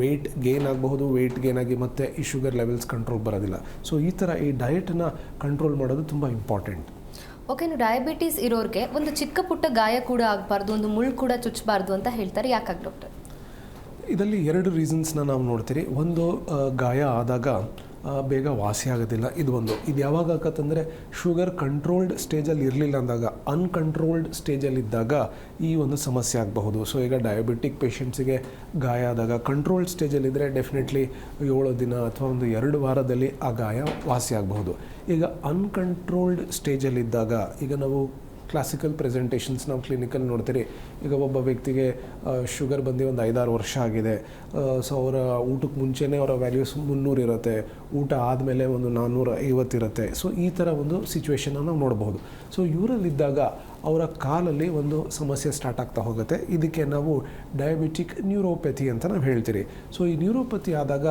ವೆಯ್ಟ್ ಗೇನ್ ಆಗಬಹುದು ವೆಯ್ಟ್ ಗೇನ್ ಆಗಿ ಮತ್ತೆ ಈ ಶುಗರ್ ಲೆವೆಲ್ಸ್ ಕಂಟ್ರೋಲ್ ಬರೋದಿಲ್ಲ. ಸೊ ಈ ಥರ ಈ ಡಯಟನ್ನು ಕಂಟ್ರೋಲ್ ಮಾಡೋದು ತುಂಬ ಇಂಪಾರ್ಟೆಂಟ್ ಓಕೆ ಡಯಾಬಿಟೀಸ್ ಇರೋರಿಗೆ ಒಂದು ಚಿಕ್ಕ ಪುಟ್ಟ ಗಾಯ ಕೂಡ ಆಗಬಾರ್ದು, ಒಂದು ಮುಳ್ಳು ಕೂಡ ಚುಚ್ಚಬಾರ್ದು ಅಂತ ಹೇಳ್ತಾರೆ ಯಾಕಾಗಿ ಡಾಕ್ಟರ್ ಇದರಲ್ಲಿ ಎರಡು ರೀಸನ್ಸ್ನ ನಾವು ನೋಡ್ತೀರಿ. ಒಂದು ಗಾಯ ಆದಾಗ ಬೇಗ ವಾಸಿ ಆಗೋದಿಲ್ಲ. ಇದು ಒಂದು. ಇದು ಯಾವಾಗ ಆಗತ್ತಂದರೆ ಶುಗರ್ ಕಂಟ್ರೋಲ್ಡ್ ಸ್ಟೇಜಲ್ಲಿ ಇರಲಿಲ್ಲ ಅಂದಾಗ, ಅನ್ಕಂಟ್ರೋಲ್ಡ್ ಸ್ಟೇಜಲ್ಲಿದ್ದಾಗ ಈ ಒಂದು ಸಮಸ್ಯೆ ಆಗಬಹುದು. ಸೊ, ಈಗ ಡಯಾಬಿಟಿಕ್ ಪೇಷಂಟ್ಸಿಗೆ ಗಾಯ ಆದಾಗ, ಕಂಟ್ರೋಲ್ಡ್ ಸ್ಟೇಜಲ್ಲಿದ್ದರೆ ಡೆಫಿನೆಟ್ಲಿ ಏಳು ದಿನ ಅಥವಾ ಒಂದು ಎರಡು ವಾರದಲ್ಲಿ ಆ ಗಾಯ ವಾಸಿ ಆಗಬಹುದು. ಈಗ ಅನ್ಕಂಟ್ರೋಲ್ಡ್ ಸ್ಟೇಜಲ್ಲಿದ್ದಾಗ ಈಗ ನಾವು ಕ್ಲಾಸಿಕಲ್ ಪ್ರೆಸೆಂಟೇಷನ್ಸ್ ನಾವು ಕ್ಲಿನಿಕಲ್ಲಿ ನೋಡ್ತೀರಿ. ಈಗ ಒಬ್ಬ ವ್ಯಕ್ತಿಗೆ ಶುಗರ್ ಬಂದು ಒಂದು ಐದಾರು ವರ್ಷ ಆಗಿದೆ. ಸೊ ಅವರ ಊಟಕ್ಕೆ ಮುಂಚೆನೇ ಅವರ ವ್ಯಾಲ್ಯೂಸ್ ಮುನ್ನೂರು ಇರುತ್ತೆ. ಊಟ ಆದಮೇಲೆ ಒಂದು ನಾನ್ನೂರ ಐವತ್ತಿರುತ್ತೆ ಸೊ ಈ ಥರ ಒಂದು ಸಿಚುವೇಶನ್ನ ನಾವು ನೋಡಬಹುದು ಸೊ ಇವರಲ್ಲಿದ್ದಾಗ ಅವರ ಕಾಲಲ್ಲಿ ಒಂದು ಸಮಸ್ಯೆ ಸ್ಟಾರ್ಟ್ ಆಗ್ತಾ ಹೋಗುತ್ತೆ. ಇದಕ್ಕೆ ನಾವು ಡಯಾಬಿಟಿಕ್ ನ್ಯೂರೋಪತಿ ಅಂತ ನಾವು ಹೇಳ್ತೀರಿ. ಸೊ ಈ ನ್ಯೂರೋಪತಿ ಆದಾಗ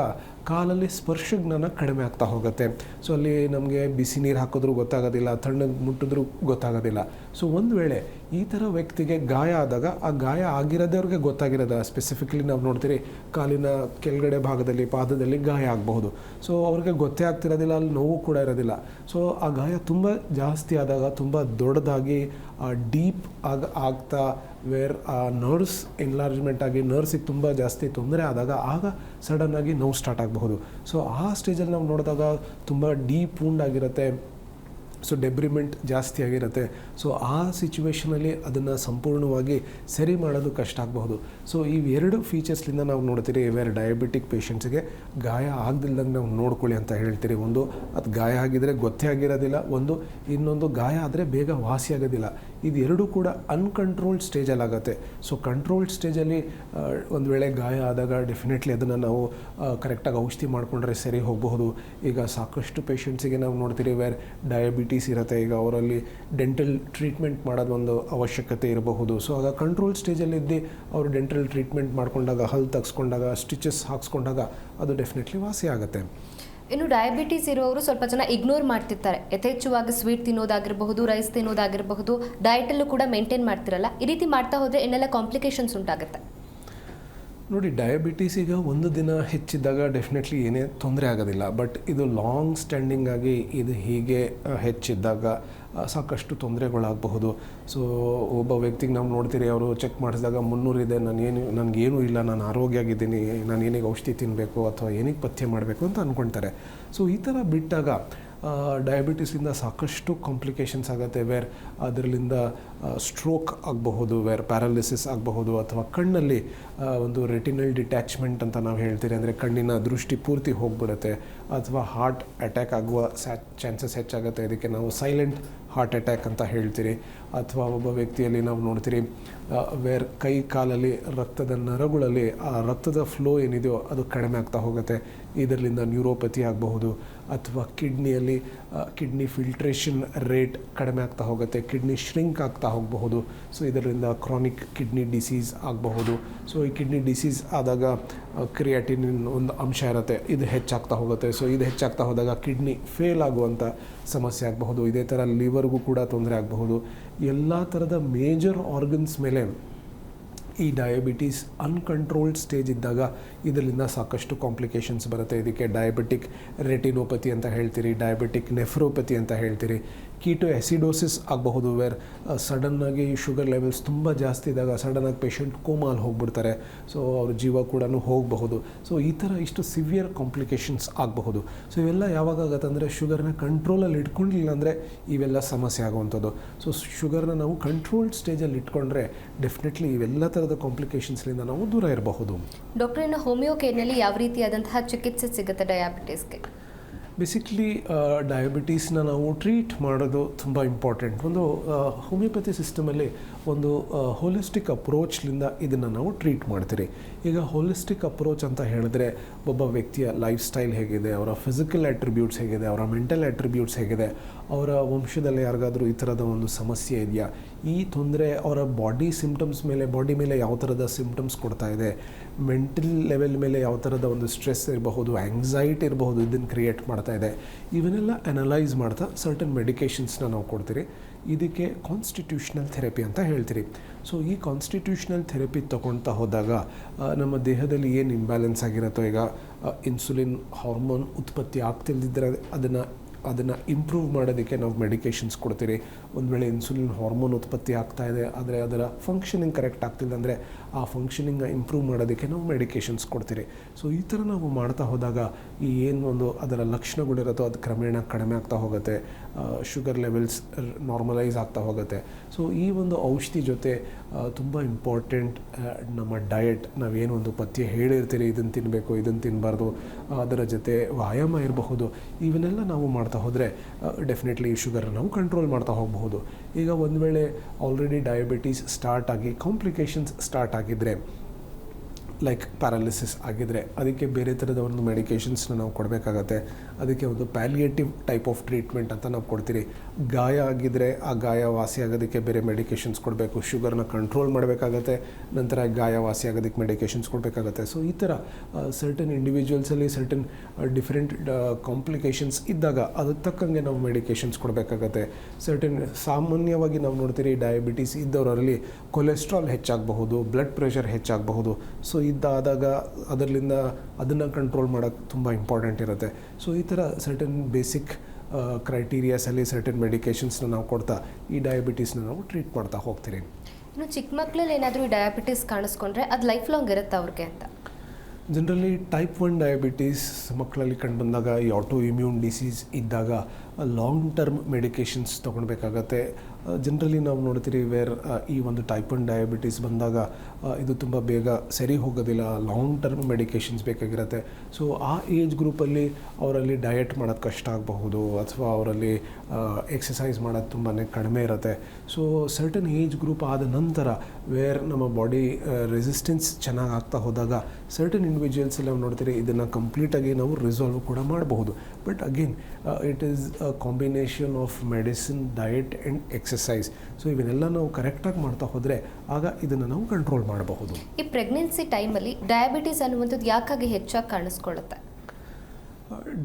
ಕಾಲಲ್ಲಿ ಸ್ಪರ್ಶ ಜ್ಞಾನ ಕಡಿಮೆ ಆಗ್ತಾ ಹೋಗುತ್ತೆ. ಸೊ ಅಲ್ಲಿ ನಮಗೆ ಬಿಸಿ ನೀರು ಹಾಕಿದ್ರೂ ಗೊತ್ತಾಗೋದಿಲ್ಲ, ತಣ್ಣಗೆ ಮುಟ್ಟಿದ್ರೂ ಗೊತ್ತಾಗೋದಿಲ್ಲ. ಸೊ ಒಂದು ವೇಳೆ ಈ ಥರ ವ್ಯಕ್ತಿಗೆ ಗಾಯ ಆದಾಗ ಆ ಗಾಯ ಆಗಿರೋದೇ ಅವ್ರಿಗೆ ಗೊತ್ತಾಗಿರೋದ ಸ್ಪೆಸಿಫಿಕ್ಲಿ ನಾವು ನೋಡ್ತೀರಿ, ಕಾಲಿನ ಕೆಳಗಡೆ ಭಾಗದಲ್ಲಿ, ಪಾದದಲ್ಲಿ ಗಾಯ ಆಗಬಹುದು. ಸೊ ಅವ್ರಿಗೆ ಗೊತ್ತೇ ಆಗ್ತಿರೋದಿಲ್ಲ, ಅಲ್ಲಿ ನೋವು ಕೂಡ ಇರೋದಿಲ್ಲ. ಸೊ ಆ ಗಾಯ ತುಂಬ ಜಾಸ್ತಿ ಆದಾಗ, ತುಂಬ ದೊಡ್ಡದಾಗಿ ಡೀಪ್ ಆಗ ಆಗ್ತಾ ವೇರ್ ಆ ನರ್ವ್ಸ್ ಎನ್ಲಾರ್ಜ್ಮೆಂಟ್ ಆಗಿ ನರ್ವ್ಸಿಗೆ ತುಂಬ ಜಾಸ್ತಿ ತೊಂದರೆ ಆದಾಗ, ಆಗ ಸಡನ್ನಾಗಿ ನೋವು ಸ್ಟಾರ್ಟ್ ಆಗಬಹುದು. ಸೊ ಆ ಸ್ಟೇಜಲ್ಲಿ ನಾವು ನೋಡಿದಾಗ ತುಂಬ ಡೀಪ್ ವೂಂಡ್ ಆಗಿರುತ್ತೆ. ಸೊ ಡೆಬ್ರಿಮೆಂಟ್ ಜಾಸ್ತಿ ಆಗಿರುತ್ತೆ. ಸೊ ಆ ಸಿಚುವೇಷನಲ್ಲಿ ಅದನ್ನು ಸಂಪೂರ್ಣವಾಗಿ ಸರಿ ಮಾಡೋದು ಕಷ್ಟ ಆಗಬಹುದು. ಸೊ ಇವೆರಡು ಫೀಚರ್ಸ್ಲಿಂದ ನಾವು ನೋಡ್ತೀರಿ ವೇರ್ ಡಯಾಬಿಟಿಕ್ ಪೇಷಂಟ್ಸ್ಗೆ ಗಾಯ ಆಗದಿಲ್ದಂಗೆ ನಾವು ನೋಡ್ಕೊಳ್ಳಿ ಅಂತ ಹೇಳ್ತೀರಿ. ಒಂದು, ಅದು ಗಾಯ ಆಗಿದರೆ ಗೊತ್ತೇ ಆಗಿರೋದಿಲ್ಲ. ಒಂದು, ಇನ್ನೊಂದು ಗಾಯ ಆದರೆ ಬೇಗ ವಾಸಿ ಆಗೋದಿಲ್ಲ. ಇದೆರಡೂ ಕೂಡ ಅನ್ಕಂಟ್ರೋಲ್ಡ್ ಸ್ಟೇಜಲ್ಲಿ ಆಗುತ್ತೆ. ಸೊ ಕಂಟ್ರೋಲ್ಡ್ ಸ್ಟೇಜಲ್ಲಿ ಒಂದು ವೇಳೆ ಗಾಯ ಆದಾಗ ಡೆಫಿನೆಟ್ಲಿ ಅದನ್ನು ನಾವು ಕರೆಕ್ಟಾಗಿ ಔಷಧಿ ಮಾಡಿಕೊಂಡ್ರೆ ಸರಿ ಹೋಗಬಹುದು. ಈಗ ಸಾಕಷ್ಟು ಪೇಷಂಟ್ಸಿಗೆ ನಾವು ನೋಡ್ತೀರಿ ವೇರ್ ಡಯಾಬಿಟೀಸ್ ಇರುತ್ತೆ, ಈಗ ಅವರಲ್ಲಿ ಡೆಂಟಲ್ ಟ್ರೀಟ್ಮೆಂಟ್ ಮಾಡೋದು ಒಂದು ಅವಶ್ಯಕತೆ ಇರಬಹುದು. ಸೊ ಆಗ ಕಂಟ್ರೋಲ್ ಸ್ಟೇಜಲ್ಲಿದ್ದು ಅವರು ಡೆಂಟಲ್ ಟ್ರೀಟ್ಮೆಂಟ್ ಮಾಡ್ಕೊಂಡಾಗ ಹಲ್ ತೆಗೆಸ್ಕೊಂಡಾಗ ಸ್ಟಿಚಸ್ ಹಾಕ್ಸ್ಕೊಂಡಾಗ ಅದು ಡೆಫಿನೆಟ್ಲಿ ವಾಸಿ ಆಗುತ್ತೆ. ಇನ್ನು ಡಯಾಬಿಟೀಸ್ ಇರೋರು ಸ್ವಲ್ಪ ಜನ ಇಗ್ನೋರ್ ಮಾಡ್ತಿರ್ತಾರೆ. ಯಥೇಚ್ಛವಾಗಿ ಸ್ವೀಟ್ ತಿನ್ನೋದಾಗಿರಬಹುದು ರೈಸ್ ತಿನ್ನೋದಾಗಿರಬಹುದು ಡಯಟಲ್ಲೂ ಕೂಡ ಮೇಂಟೈನ್ ಮಾಡ್ತಿರಲ್ಲ. ಈ ರೀತಿ ಮಾಡ್ತಾ ಹೋದರೆ ಏನೆಲ್ಲ ಕಾಂಪ್ಲಿಕೇಶನ್ಸ್ ಉಂಟಾಗುತ್ತೆ. ನೋಡಿ ಡಯಾಬಿಟೀಸ್ ಈಗ ಒಂದು ದಿನ ಹೆಚ್ಚಿದ್ದಾಗ ಡೆಫಿನೆಟ್ಲಿ ಏನೇ ತೊಂದರೆ ಆಗೋದಿಲ್ಲ. ಬಟ್ ಇದು ಲಾಂಗ್ ಸ್ಟ್ಯಾಂಡಿಂಗ್ ಆಗಿ ಇದು ಹೀಗೆ ಹೆಚ್ಚಿದ್ದಾಗ ಸಾಕಷ್ಟು ತೊಂದರೆಗಳಾಗಬಹುದು. ಸೊ ಒಬ್ಬ ವ್ಯಕ್ತಿಗೆ ನಾವು ನೋಡ್ತೀರಿ, ಅವರು ಚೆಕ್ ಮಾಡಿಸಿದಾಗ ಮುನ್ನೂರಿದೆ ನಾನು ಏನು ನನಗೇನು ಇಲ್ಲ, ನಾನು ಆರೋಗ್ಯ ಆಗಿದ್ದೀನಿ ನಾನು ಏನಿಗೆ ಔಷಧಿ ತಿನ್ನಬೇಕು ಅಥವಾ ಏನಿಗೆ ಪಥ್ಯ ಮಾಡಬೇಕು ಅಂತ ಅಂದ್ಕೊಳ್ತಾರೆ ಸೊ ಈ ಥರ ಬಿಟ್ಟಾಗ ಡಯಾಬಿಟಿಸಿಂದ ಸಾಕಷ್ಟು ಕಾಂಪ್ಲಿಕೇಶನ್ಸ್ ಆಗುತ್ತೆ ವೇರ್ ಅದರಲ್ಲಿಂದ ಸ್ಟ್ರೋಕ್ ಆಗಬಹುದು ವೇರ್ ಪ್ಯಾರಾಲಿಸಿಸ್ ಆಗಬಹುದು, ಅಥವಾ ಕಣ್ಣಲ್ಲಿ ಒಂದು ರೆಟಿನಲ್ ಡಿಟ್ಯಾಚ್ಮೆಂಟ್ ಅಂತ ನಾವು ಹೇಳ್ತೀರಿ. ಅಂದರೆ ಕಣ್ಣಿನ ದೃಷ್ಟಿ ಪೂರ್ತಿ ಹೋಗಿಬಿಡುತ್ತೆ, ಅಥವಾ ಹಾರ್ಟ್ ಅಟ್ಯಾಕ್ ಆಗುವ ಸ್ಯಾ ಚಾನ್ಸಸ್ ಹೆಚ್ಚಾಗುತ್ತೆ. ಇದಕ್ಕೆ ನಾವು ಸೈಲೆಂಟ್ ಹಾರ್ಟ್ ಅಟ್ಯಾಕ್ ಅಂತ ಹೇಳ್ತೀರಿ. ಅಥವಾ ಒಬ್ಬ ವ್ಯಕ್ತಿಯಲ್ಲಿ ನಾವು ನೋಡ್ತೀರಿ ವೇರ್ ಕೈ ಕಾಲಲ್ಲಿ ರಕ್ತದ ನರಗಳಲ್ಲಿ ಆ ರಕ್ತದ ಫ್ಲೋ ಏನಿದೆಯೋ ಅದು ಕಡಿಮೆ ಆಗ್ತಾ ಹೋಗುತ್ತೆ. ಇದರಿಂದ ನ್ಯೂರೋಪತಿ ಆಗಬಹುದು. ಅಥವಾ ಕಿಡ್ನಿಯಲ್ಲಿ ಕಿಡ್ನಿ ಫಿಲ್ಟ್ರೇಷನ್ ರೇಟ್ ಕಡಿಮೆ ಆಗ್ತಾ ಹೋಗುತ್ತೆ, ಕಿಡ್ನಿ ಶ್ರಿಂಕ್ ಆಗ್ತಾ ಹೋಗಬಹುದು, ಸೊ ಇದರಿಂದ ಕ್ರಾನಿಕ್ ಕಿಡ್ನಿ ಡಿಸೀಸ್ ಆಗಬಹುದು. ಸೊ ಈ ಕಿಡ್ನಿ ಡಿಸೀಸ್ ಆದಾಗ ಕ್ರಿಯಾಟಿನ್ ಒಂದು ಅಂಶ ಇರುತ್ತೆ, ಇದು ಹೆಚ್ಚಾಗ್ತಾ ಹೋಗುತ್ತೆ. ಸೊ ಇದು ಹೆಚ್ಚಾಗ್ತಾ ಹೋದಾಗ ಕಿಡ್ನಿ ಫೇಲ್ ಆಗುವಂಥ ಸಮಸ್ಯೆ ಆಗಬಹುದು. ಇದೇ ಥರ ಲಿವರ್ಗೂ ಕೂಡ ತೊಂದರೆ ಆಗಬಹುದು. ಎಲ್ಲ ಥರದ ಮೇಜರ್ ಆರ್ಗನ್ಸ್ ಮೇಲೆ ಈ ಡಯಾಬಿಟೀಸ್ ಅನ್ಕಂಟ್ರೋಲ್ಡ್ ಸ್ಟೇಜ್ ಇದ್ದಾಗ ಇದರಿಂದ ಸಾಕಷ್ಟು ಕಾಂಪ್ಲಿಕೇಶನ್ಸ್ ಬರುತ್ತೆ. ಇದಕ್ಕೆ ಡಯಾಬಿಟಿಕ್ ರೆಟಿನೋಪತಿ ಅಂತ ಹೇಳ್ತೀರಿ ಡಯಾಬಿಟಿಕ್ ನೆಫ್ರೋಪತಿ ಅಂತ ಹೇಳ್ತೀರಿ. ಕೀಟೋ ಎಸಿಡೋಸಿಸ್ ಆಗಬಹುದು ವೇರ್ ಸಡನ್ನಾಗಿ ಶುಗರ್ ಲೆವೆಲ್ಸ್ ತುಂಬ ಜಾಸ್ತಿ ಇದ್ದಾಗ ಸಡನ್ನಾಗಿ ಪೇಷಂಟ್ ಕೋಮಾಲ್ ಹೋಗ್ಬಿಡ್ತಾರೆ. ಸೊ ಅವ್ರ ಜೀವ ಕೂಡ ಹೋಗಬಹುದು. ಸೊ ಈ ಥರ ಇಷ್ಟು ಸಿವಿಯರ್ ಕಾಂಪ್ಲಿಕೇಶನ್ಸ್ ಆಗಬಹುದು. ಸೊ ಇವೆಲ್ಲ ಯಾವಾಗ ಆಗುತ್ತೆ ಅಂದರೆ ಶುಗರ್ನ ಕಂಟ್ರೋಲಲ್ಲಿ ಇಟ್ಕೊಂಡಿಲ್ಲ ಅಂದರೆ ಇವೆಲ್ಲ ಸಮಸ್ಯೆ ಆಗುವಂಥದ್ದು. ಸೊ ಶುಗರ್ನ ನಾವು ಕಂಟ್ರೋಲ್ಡ್ ಸ್ಟೇಜಲ್ಲಿ ಇಟ್ಕೊಂಡ್ರೆ ಡೆಫಿನೆಟ್ಲಿ ಇವೆಲ್ಲ ಥರದ ಕಾಂಪ್ಲಿಕೇಶನ್ಸ್ಲಿಂದ ನಾವು ದೂರ ಇರಬಹುದು. ಡಾಕ್ಟರ್, ಇನ್ನು ಯಾವ ರೀತಿಯಾದಂತಹ ಚಿಕಿತ್ಸೆ ಸಿಗುತ್ತೆ ಡಯಾಬಿಟಿಸ್ಗೆ ಬೇಸಿಕ್ಲಿ ಡಯಾಬಿಟೀಸ್ನ ನಾವು ಟ್ರೀಟ್ ಮಾಡೋದು ತುಂಬ ಇಂಪಾರ್ಟೆಂಟ್ ಒಂದು ಹೋಮಿಯೋಪತಿ ಸಿಸ್ಟಮಲ್ಲಿ ಒಂದು ಹೋಲಿಸ್ಟಿಕ್ ಅಪ್ರೋಚ್ಲಿಂದ ಇದನ್ನು ನಾವು ಟ್ರೀಟ್ ಮಾಡ್ತೀರಿ. ಈಗ ಹೋಲಿಸ್ಟಿಕ್ ಅಪ್ರೋಚ್ ಅಂತ ಹೇಳಿದ್ರೆ ಒಬ್ಬ ವ್ಯಕ್ತಿಯ ಲೈಫ್ ಸ್ಟೈಲ್ ಹೇಗಿದೆ, ಅವರ ಫಿಸಿಕಲ್ ಅಟ್ರಿಬ್ಯೂಟ್ಸ್ ಹೇಗಿದೆ, ಅವರ ಮೆಂಟಲ್ ಅಟ್ರಿಬ್ಯೂಟ್ಸ್ ಹೇಗಿದೆ, ಅವರ ವಂಶದಲ್ಲಿ ಯಾರಿಗಾದರೂ ಈ ಥರದ ಒಂದು ಸಮಸ್ಯೆ ಇದೆಯಾ? ಈ ತೊಂದರೆ ಅವರ ಬಾಡಿ ಸಿಂಪ್ಟಮ್ಸ್ ಮೇಲೆ ಬಾಡಿ ಮೇಲೆ ಯಾವ ಥರದ ಸಿಂಪ್ಟಮ್ಸ್ ಕೊಡ್ತಾ ಇದೆ? ಮೆಂಟಲ್ ಲೆವೆಲ್ ಮೇಲೆ ಯಾವ ಥರದ ಒಂದು ಸ್ಟ್ರೆಸ್ ಇರಬಹುದು ಆ್ಯಂಗ್ಸೈಟಿ ಇರಬಹುದು ಇದನ್ನು ಕ್ರಿಯೇಟ್ ಮಾಡ್ತಾ ಇದೆ. ಇವನ್ನೆಲ್ಲ ಅನಲೈಸ್ ಮಾಡ್ತಾ ಸರ್ಟನ್ ಮೆಡಿಕೇಷನ್ಸ್ನ ನಾವು ಕೊಡ್ತೀರಿ. ಇದಕ್ಕೆ ಕಾನ್ಸ್ಟಿಟ್ಯೂಷನಲ್ ಥೆರಪಿ ಅಂತ ಹೇಳ್ತೀರಿ. ಸೊ ಈ ಕಾನ್ಸ್ಟಿಟ್ಯೂಷನಲ್ ಥೆರಪಿ ತೊಗೊಳ್ತಾ ಹೋದಾಗ ನಮ್ಮ ದೇಹದಲ್ಲಿ ಏನು ಇಂಬ್ಯಾಲೆನ್ಸ್ ಆಗಿರುತ್ತೋ ಈಗ ಇನ್ಸುಲಿನ್ ಹಾರ್ಮೋನ್ ಉತ್ಪತ್ತಿ ಆಗ್ತಿಲ್ದಿದ್ರೆ ಅದನ್ನು ಅದನ್ನು ಇಂಪ್ರೂವ್ ಮಾಡೋದಕ್ಕೆ ನಾವು ಮೆಡಿಕೇಷನ್ಸ್ ಕೊಡ್ತೀರಿ. ಒಂದು ವೇಳೆ ಇನ್ಸುಲಿನ್ ಹಾರ್ಮೋನ್ ಉತ್ಪತ್ತಿ ಆಗ್ತಾ ಇದೆ, ಆದರೆ ಅದರ ಫಂಕ್ಷನಿಂಗ್ ಕರೆಕ್ಟ್ ಆಗ್ತಿಲ್ಲ ಅಂದರೆ ಆ ಫಂಕ್ಷನಿಂಗ್ ಇಂಪ್ರೂವ್ ಮಾಡೋದಕ್ಕೆ ನಾವು ಮೆಡಿಕೇಷನ್ಸ್ ಕೊಡ್ತೀರಿ. ಸೊ ಈ ಥರ ನಾವು ಮಾಡ್ತಾ ಹೋದಾಗ ಈ ಏನು ಒಂದು ಅದರ ಲಕ್ಷಣಗಳಿರುತ್ತೋ ಅದು ಕ್ರಮೇಣ ಕಡಿಮೆ ಆಗ್ತಾ ಹೋಗುತ್ತೆ. ಶುಗರ್ ಲೆವೆಲ್ಸ್ ನಾರ್ಮಲೈಸ್ ಆಗ್ತಾ ಹೋಗುತ್ತೆ. ಸೊ ಈ ಒಂದು ಔಷಧಿ ಜೊತೆ ತುಂಬ ಇಂಪಾರ್ಟೆಂಟ್ ನಮ್ಮ ಡಯಟ್ ನಾವೇನು ಒಂದು ಪಥ್ಯ ಹೇಳಿರ್ತೀರಿ ಇದನ್ನು ತಿನ್ನಬೇಕು ಇದನ್ನು ತಿನ್ನಬಾರ್ದು ಅದರ ಜೊತೆ ವ್ಯಾಯಾಮ ಇರಬಹುದು. ಇವನ್ನೆಲ್ಲ ನಾವು ಮಾಡ್ತಾ ಹೋದರೆ ಡೆಫಿನೆಟ್ಲಿ ಶುಗರ್ ನಾವು ಕಂಟ್ರೋಲ್ ಮಾಡ್ತಾ ಹೋಗಬಹುದು. ಈಗ ಒಂದು ವೇಳೆ ಆಲ್ರೆಡಿ ಡಯಾಬಿಟೀಸ್ ಸ್ಟಾರ್ಟ್ ಆಗಿ ಕಾಂಪ್ಲಿಕೇಶನ್ಸ್ ಸ್ಟಾರ್ಟ್ ಆಗಿದ್ದರೆ ಲೈಕ್ ಪ್ಯಾರಾಲಿಸಿಸ್ ಆಗಿದ್ದರೆ ಅದಕ್ಕೆ ಬೇರೆ ಥರದ ಒಂದು ಮೆಡಿಕೇಷನ್ಸ್ನ ನಾವು ಕೊಡಬೇಕಾಗತ್ತೆ. ಅದಕ್ಕೆ ಒಂದು ಪ್ಯಾಲಿಯೇಟಿವ್ ಟೈಪ್ ಆಫ್ ಟ್ರೀಟ್ಮೆಂಟ್ ಅಂತ ನಾವು ಕೊಡ್ತೀರಿ. ಗಾಯ ಆಗಿದ್ದರೆ ಆ ಗಾಯ ವಾಸಿ ಆಗೋದಕ್ಕೆ ಬೇರೆ ಮೆಡಿಕೇಷನ್ಸ್ ಕೊಡಬೇಕು. ಶುಗರ್ನ ಕಂಟ್ರೋಲ್ ಮಾಡಬೇಕಾಗತ್ತೆ, ನಂತರ ಗಾಯ ವಾಸಿ ಆಗೋದಕ್ಕೆ ಮೆಡಿಕೇಷನ್ಸ್ ಕೊಡಬೇಕಾಗತ್ತೆ. ಸೊ ಈ ಥರ ಸರ್ಟನ್ ಇಂಡಿವಿಜುವಲ್ಸಲ್ಲಿ ಸರ್ಟನ್ ಡಿಫ್ರೆಂಟ್ ಕಾಂಪ್ಲಿಕೇಶನ್ಸ್ ಇದ್ದಾಗ ಅದಕ್ಕೆ ತಕ್ಕಂಗೆ ನಾವು ಮೆಡಿಕೇಷನ್ಸ್ ಕೊಡಬೇಕಾಗತ್ತೆ. ಸರ್ಟನ್ ಸಾಮಾನ್ಯವಾಗಿ ನಾವು ನೋಡ್ತೀರಿ ಡಯಾಬಿಟೀಸ್ ಇದ್ದವರಲ್ಲಿ ಕೊಲೆಸ್ಟ್ರಾಲ್ ಹೆಚ್ಚಾಗಬಹುದು ಬ್ಲಡ್ ಪ್ರೆಷರ್ ಹೆಚ್ಚಾಗಬಹುದು. ಸೊ ಇದ್ದಾದಾಗ ಅದರಿಂದ ಅದನ್ನು ಕಂಟ್ರೋಲ್ ಮಾಡೋಕ್ಕೆ ತುಂಬ ಇಂಪಾರ್ಟೆಂಟ್ ಇರುತ್ತೆ. ಸೊ ಈ ಸರ್ಟನ್ ಬೇಸಿಕ್ ಕ್ರೈಟೀರಿಯಾಸಲ್ಲಿ ಸರ್ಟನ್ ಮೆಡಿಕೇಷನ್ಸ್ನ ನಾವು ಕೊಡ್ತಾ ಈ ಡಯಾಬಿಟೀಸ್ನ ನಾವು ಟ್ರೀಟ್ ಮಾಡ್ತಾ ಹೋಗ್ತೀರಿ. ಇನ್ನು ಚಿಕ್ಕ ಮಕ್ಕಳಲ್ಲಿ ಏನಾದರೂ ಡಯಾಬಿಟೀಸ್ ಕಾಣಿಸ್ಕೊಂಡ್ರೆ ಅದು ಲೈಫ್ ಲಾಂಗ್ ಇರುತ್ತೆ ಅವ್ರಿಗೆ ಅಂತ. ಜನರಲಿ ಟೈಪ್ ಒನ್ ಡಯಾಬಿಟೀಸ್ ಮಕ್ಕಳಲ್ಲಿ ಕಂಡುಬಂದಾಗ ಈ ಆಟೋ ಇಮ್ಯೂನ್ ಡಿಸೀಸ್ ಇದ್ದಾಗ ಲಾಂಗ್ ಟರ್ಮ್ ಮೆಡಿಕೇಷನ್ಸ್ ತೊಗೊಳ್ಬೇಕಾಗತ್ತೆ. ಜನರಲಿ ನಾವು ನೋಡ್ತೀರಿ ವೇರ್ ಈ ಒಂದು ಟೈಪ್ ಒನ್ ಡಯಾಬಿಟೀಸ್ ಬಂದಾಗ ಇದು ತುಂಬ ಬೇಗ ಸರಿ ಹೋಗೋದಿಲ್ಲ ಲಾಂಗ್ ಟರ್ಮ್ ಮೆಡಿಕೇಷನ್ಸ್ ಬೇಕಾಗಿರುತ್ತೆ. ಸೊ ಆ ಏಜ್ ಗ್ರೂಪಲ್ಲಿ ಅವರಲ್ಲಿ ಡಯಟ್ ಮಾಡೋದು ಕಷ್ಟ ಆಗಬಹುದು, ಅಥವಾ ಅವರಲ್ಲಿ ಎಕ್ಸಸೈಸ್ ಮಾಡೋದು ತುಂಬಾ ಕಡಿಮೆ ಇರುತ್ತೆ. ಸೊ ಸರ್ಟನ್ ಏಜ್ ಗ್ರೂಪ್ ಆದ ನಂತರ ವೇರ್ ನಮ್ಮ ಬಾಡಿ ರೆಸಿಸ್ಟೆನ್ಸ್ ಚೆನ್ನಾಗಿ ಆಗ್ತಾ ಹೋದಾಗ ಸರ್ಟನ್ ಇಂಡಿವಿಜುವಲ್ಸ್ ನಾವು ನೋಡ್ತೀರಿ ಇದನ್ನು ಕಂಪ್ಲೀಟಾಗಿ ನಾವು ರಿಸಾಲ್ವ್ ಕೂಡ ಮಾಡಬಹುದು. But again it is a combination of medicine diet and exercise so ಇವನ್ನೆಲ್ಲ ನಾವು ಕರೆಕ್ಟಾಗಿ ಮಾಡ್ತಾ ಹೋದರೆ ಆಗ ಇದನ್ನು ನಾವು ಕಂಟ್ರೋಲ್ ಮಾಡಬಹುದು. ಈ ಪ್ರೆಗ್ನೆನ್ಸಿ ಟೈಮಲ್ಲಿ ಡಯಾಬಿಟೀಸ್ ಅನ್ನುವಂಥದ್ದು ಯಾಕಾಗಿ ಹೆಚ್ಚಾಗಿ ಕಾಣಿಸ್ಕೊಳ್ಳುತ್ತೆ?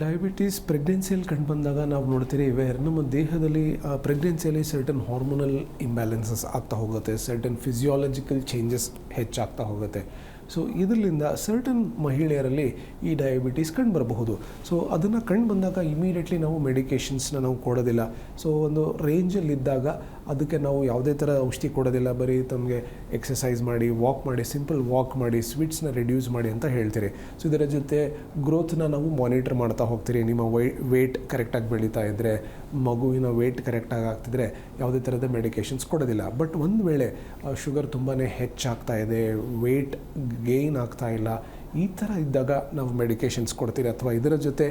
ಡಯಾಬಿಟೀಸ್ ಪ್ರೆಗ್ನೆನ್ಸಿಯಲ್ಲಿ ಕಂಡು ಬಂದಾಗ ನಾವು ನೋಡ್ತೀರಿ ವೇರ್ ನಮ್ಮ ದೇಹದಲ್ಲಿ ಪ್ರೆಗ್ನೆನ್ಸಿಯಲ್ಲಿ ಸರ್ಟನ್ ಹಾರ್ಮೋನಲ್ ಇಂಬ್ಯಾಲೆನ್ಸಸ್ ಆಗ್ತಾ ಹೋಗುತ್ತೆ ಸರ್ಟನ್ ಫಿಸಿಯಾಲಜಿಕಲ್ ಚೇಂಜಸ್ ಹೆಚ್ಚಾಗ್ತಾ ಹೋಗುತ್ತೆ. ಸೊ ಇದರಿಂದ ಸರ್ಟನ್ ಮಹಿಳೆಯರಲ್ಲಿ ಈ ಡಯಾಬಿಟೀಸ್ ಕಂಡು ಬರಬಹುದು. ಸೊ ಅದನ್ನು ಕಂಡು ಬಂದಾಗ ಇಮಿಡಿಯೇಟ್ಲಿ ನಾವು ಮೆಡಿಕೇಷನ್ಸ್ನ ನಾವು ಕೊಡೋದಿಲ್ಲ. ಸೊ ಒಂದು ರೇಂಜಲ್ಲಿದ್ದಾಗ ಅದಕ್ಕೆ ನಾವು ಯಾವುದೇ ಥರ ಔಷಧಿ ಕೊಡೋದಿಲ್ಲ, ಬರೀ ತಮಗೆ ಎಕ್ಸಸೈಸ್ ಮಾಡಿ ವಾಕ್ ಮಾಡಿ ಸಿಂಪಲ್ ವಾಕ್ ಮಾಡಿ ಸ್ವೀಟ್ಸ್ನ ರಿಡ್ಯೂಸ್ ಮಾಡಿ ಅಂತ ಹೇಳ್ತೀರಿ. ಸೊ ಇದರ ಜೊತೆ ಗ್ರೋತ್ನ ನಾವು ಮಾನಿಟರ್ ಮಾಡ್ತಾ ಹೋಗ್ತೀರಿ. ನಿಮ್ಮ ವೈ ವೇಟ್ ಕರೆಕ್ಟಾಗಿ ಬೆಳೀತಾ ಇದ್ದರೆ ಮಗುವಿನ ವೇಟ್ ಕರೆಕ್ಟಾಗಿ ಆಗ್ತಿದ್ರೆ ಯಾವುದೇ ಥರದ ಮೆಡಿಕೇಷನ್ಸ್ ಕೊಡೋದಿಲ್ಲ. ಬಟ್ ಒಂದು ವೇಳೆ ಶುಗರ್ ತುಂಬಾ ಹೆಚ್ಚಾಗ್ತಾ ಇದೆ ವೇಟ್ ಗೇನ್ ಆಗ್ತಾ ಇಲ್ಲ, ಈ ಥರ ಇದ್ದಾಗ ನಾವು ಮೆಡಿಕೇಷನ್ಸ್ ಕೊಡ್ತೀರಿ. ಅಥವಾ ಇದರ ಜೊತೆ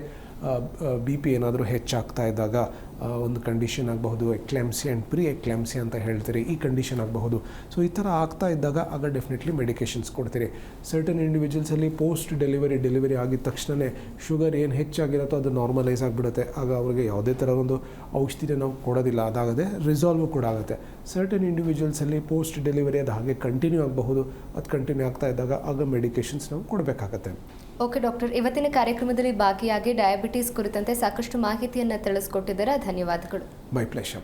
ಬಿ ಪಿ ಏನಾದರೂ ಹೆಚ್ಚಾಗ್ತಾ ಇದ್ದಾಗ ಒಂದು ಕಂಡೀಷನ್ ಆಗಬಹುದು ಎಕ್ಲೆಮ್ಸಿ ಆ್ಯಂಡ್ ಪ್ರೀ ಎಕ್ಲೆಮ್ಸಿ ಅಂತ ಹೇಳ್ತೀರಿ, ಈ ಕಂಡೀಷನ್ ಆಗಬಹುದು. ಸೊ ಈ ಥರ ಆಗ್ತಾ ಇದ್ದಾಗ ಆಗ ಡೆಫಿನೆಟ್ಲಿ ಮೆಡಿಕೇಷನ್ಸ್ ಕೊಡ್ತೀರಿ. ಸರ್ಟನ್ ಇಂಡಿವಿಜುವಲ್ಸಲ್ಲಿ ಪೋಸ್ಟ್ ಡೆಲಿವರಿ ಡೆಲಿವರಿ ಆಗಿದ ತಕ್ಷಣವೇ ಶುಗರ್ ಏನು ಹೆಚ್ಚಾಗಿರುತ್ತೋ ಅದು ನಾರ್ಮಲೈಸ್ ಆಗಿಬಿಡುತ್ತೆ. ಆಗ ಅವ್ರಿಗೆ ಯಾವುದೇ ಥರ ಒಂದು ಔಷಧಿನ ನಾವು ಕೊಡೋದಿಲ್ಲ. ಅದಾಗದೆ ರಿಸಾಲ್ವ್ ಕೂಡ ಆಗುತ್ತೆ. ಸರ್ಟನ್ ಇಂಡಿವಿಜುವಲ್ಸಲ್ಲಿ ಪೋಸ್ಟ್ ಡೆಲಿವರಿ ಅದು ಹಾಗೆ ಕಂಟಿನ್ಯೂ ಆಗಬಹುದು. ಅದು ಕಂಟಿನ್ಯೂ ಆಗ್ತಾ ಇದ್ದಾಗ ಆಗ ಮೆಡಿಕೇಷನ್ಸ್ ನಾವು ಕೊಡಬೇಕಾಗತ್ತೆ. ಓಕೆ ಡಾಕ್ಟರ್ ಇವತ್ತಿನ ಕಾರ್ಯಕ್ರಮದಲ್ಲಿ ಭಾಗಿಯಾಗಿ ಡಯಾಬಿಟೀಸ್ ಕುರಿತಂತೆ ಸಾಕಷ್ಟು ಮಾಹಿತಿಯನ್ನು ತಿಳಿಸ್ಕೊಟ್ಟಿದ್ದೀರಾ ಧನ್ಯವಾದಗಳು. ಬೈ ಪ್ಲೇಷರ್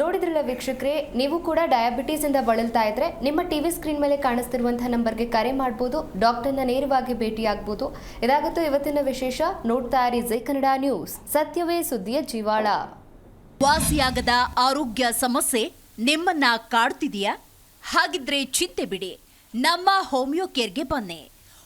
ನೋಡಿದ್ರಲ್ಲ ವೀಕ್ಷಕರೇ ನೀವು ಕೂಡ ಡಯಾಬಿಟೀಸಿಂದ ಬಳಲ್ತಾ ಇದ್ರೆ ನಿಮ್ಮ ಟಿವಿ ಸ್ಕ್ರೀನ್ ಮೇಲೆ ಕಾಣಿಸ್ತಿರುವಂಥ ನಂಬರ್ಗೆ ಕರೆ ಮಾಡಬಹುದು ಡಾಕ್ಟರ್ನ ನೇರವಾಗಿ ಭೇಟಿಯಾಗ್ಬೋದು. ಇದಾಗುತ್ತೋ ಇವತ್ತಿನ ವಿಶೇಷ ನೋಡ್ತಾ ಇರಿ ಜೈ ಕನ್ನಡ ನ್ಯೂಸ್. ಸತ್ಯವೇ ಸುದ್ದಿಯ ಜೀವಾಳ. ವಾಸಿಯಾಗದ ಆರೋಗ್ಯ ಸಮಸ್ಯೆ ನಿಮ್ಮನ್ನ ಕಾಡ್ತಿದೆಯಾ? ಹಾಗಿದ್ರೆ ಚಿಂತೆ ಬಿಡಿ ನಮ್ಮ ಹೋಮಿಯೋ ಕೇರ್ಗೆ ಬನ್ನಿ.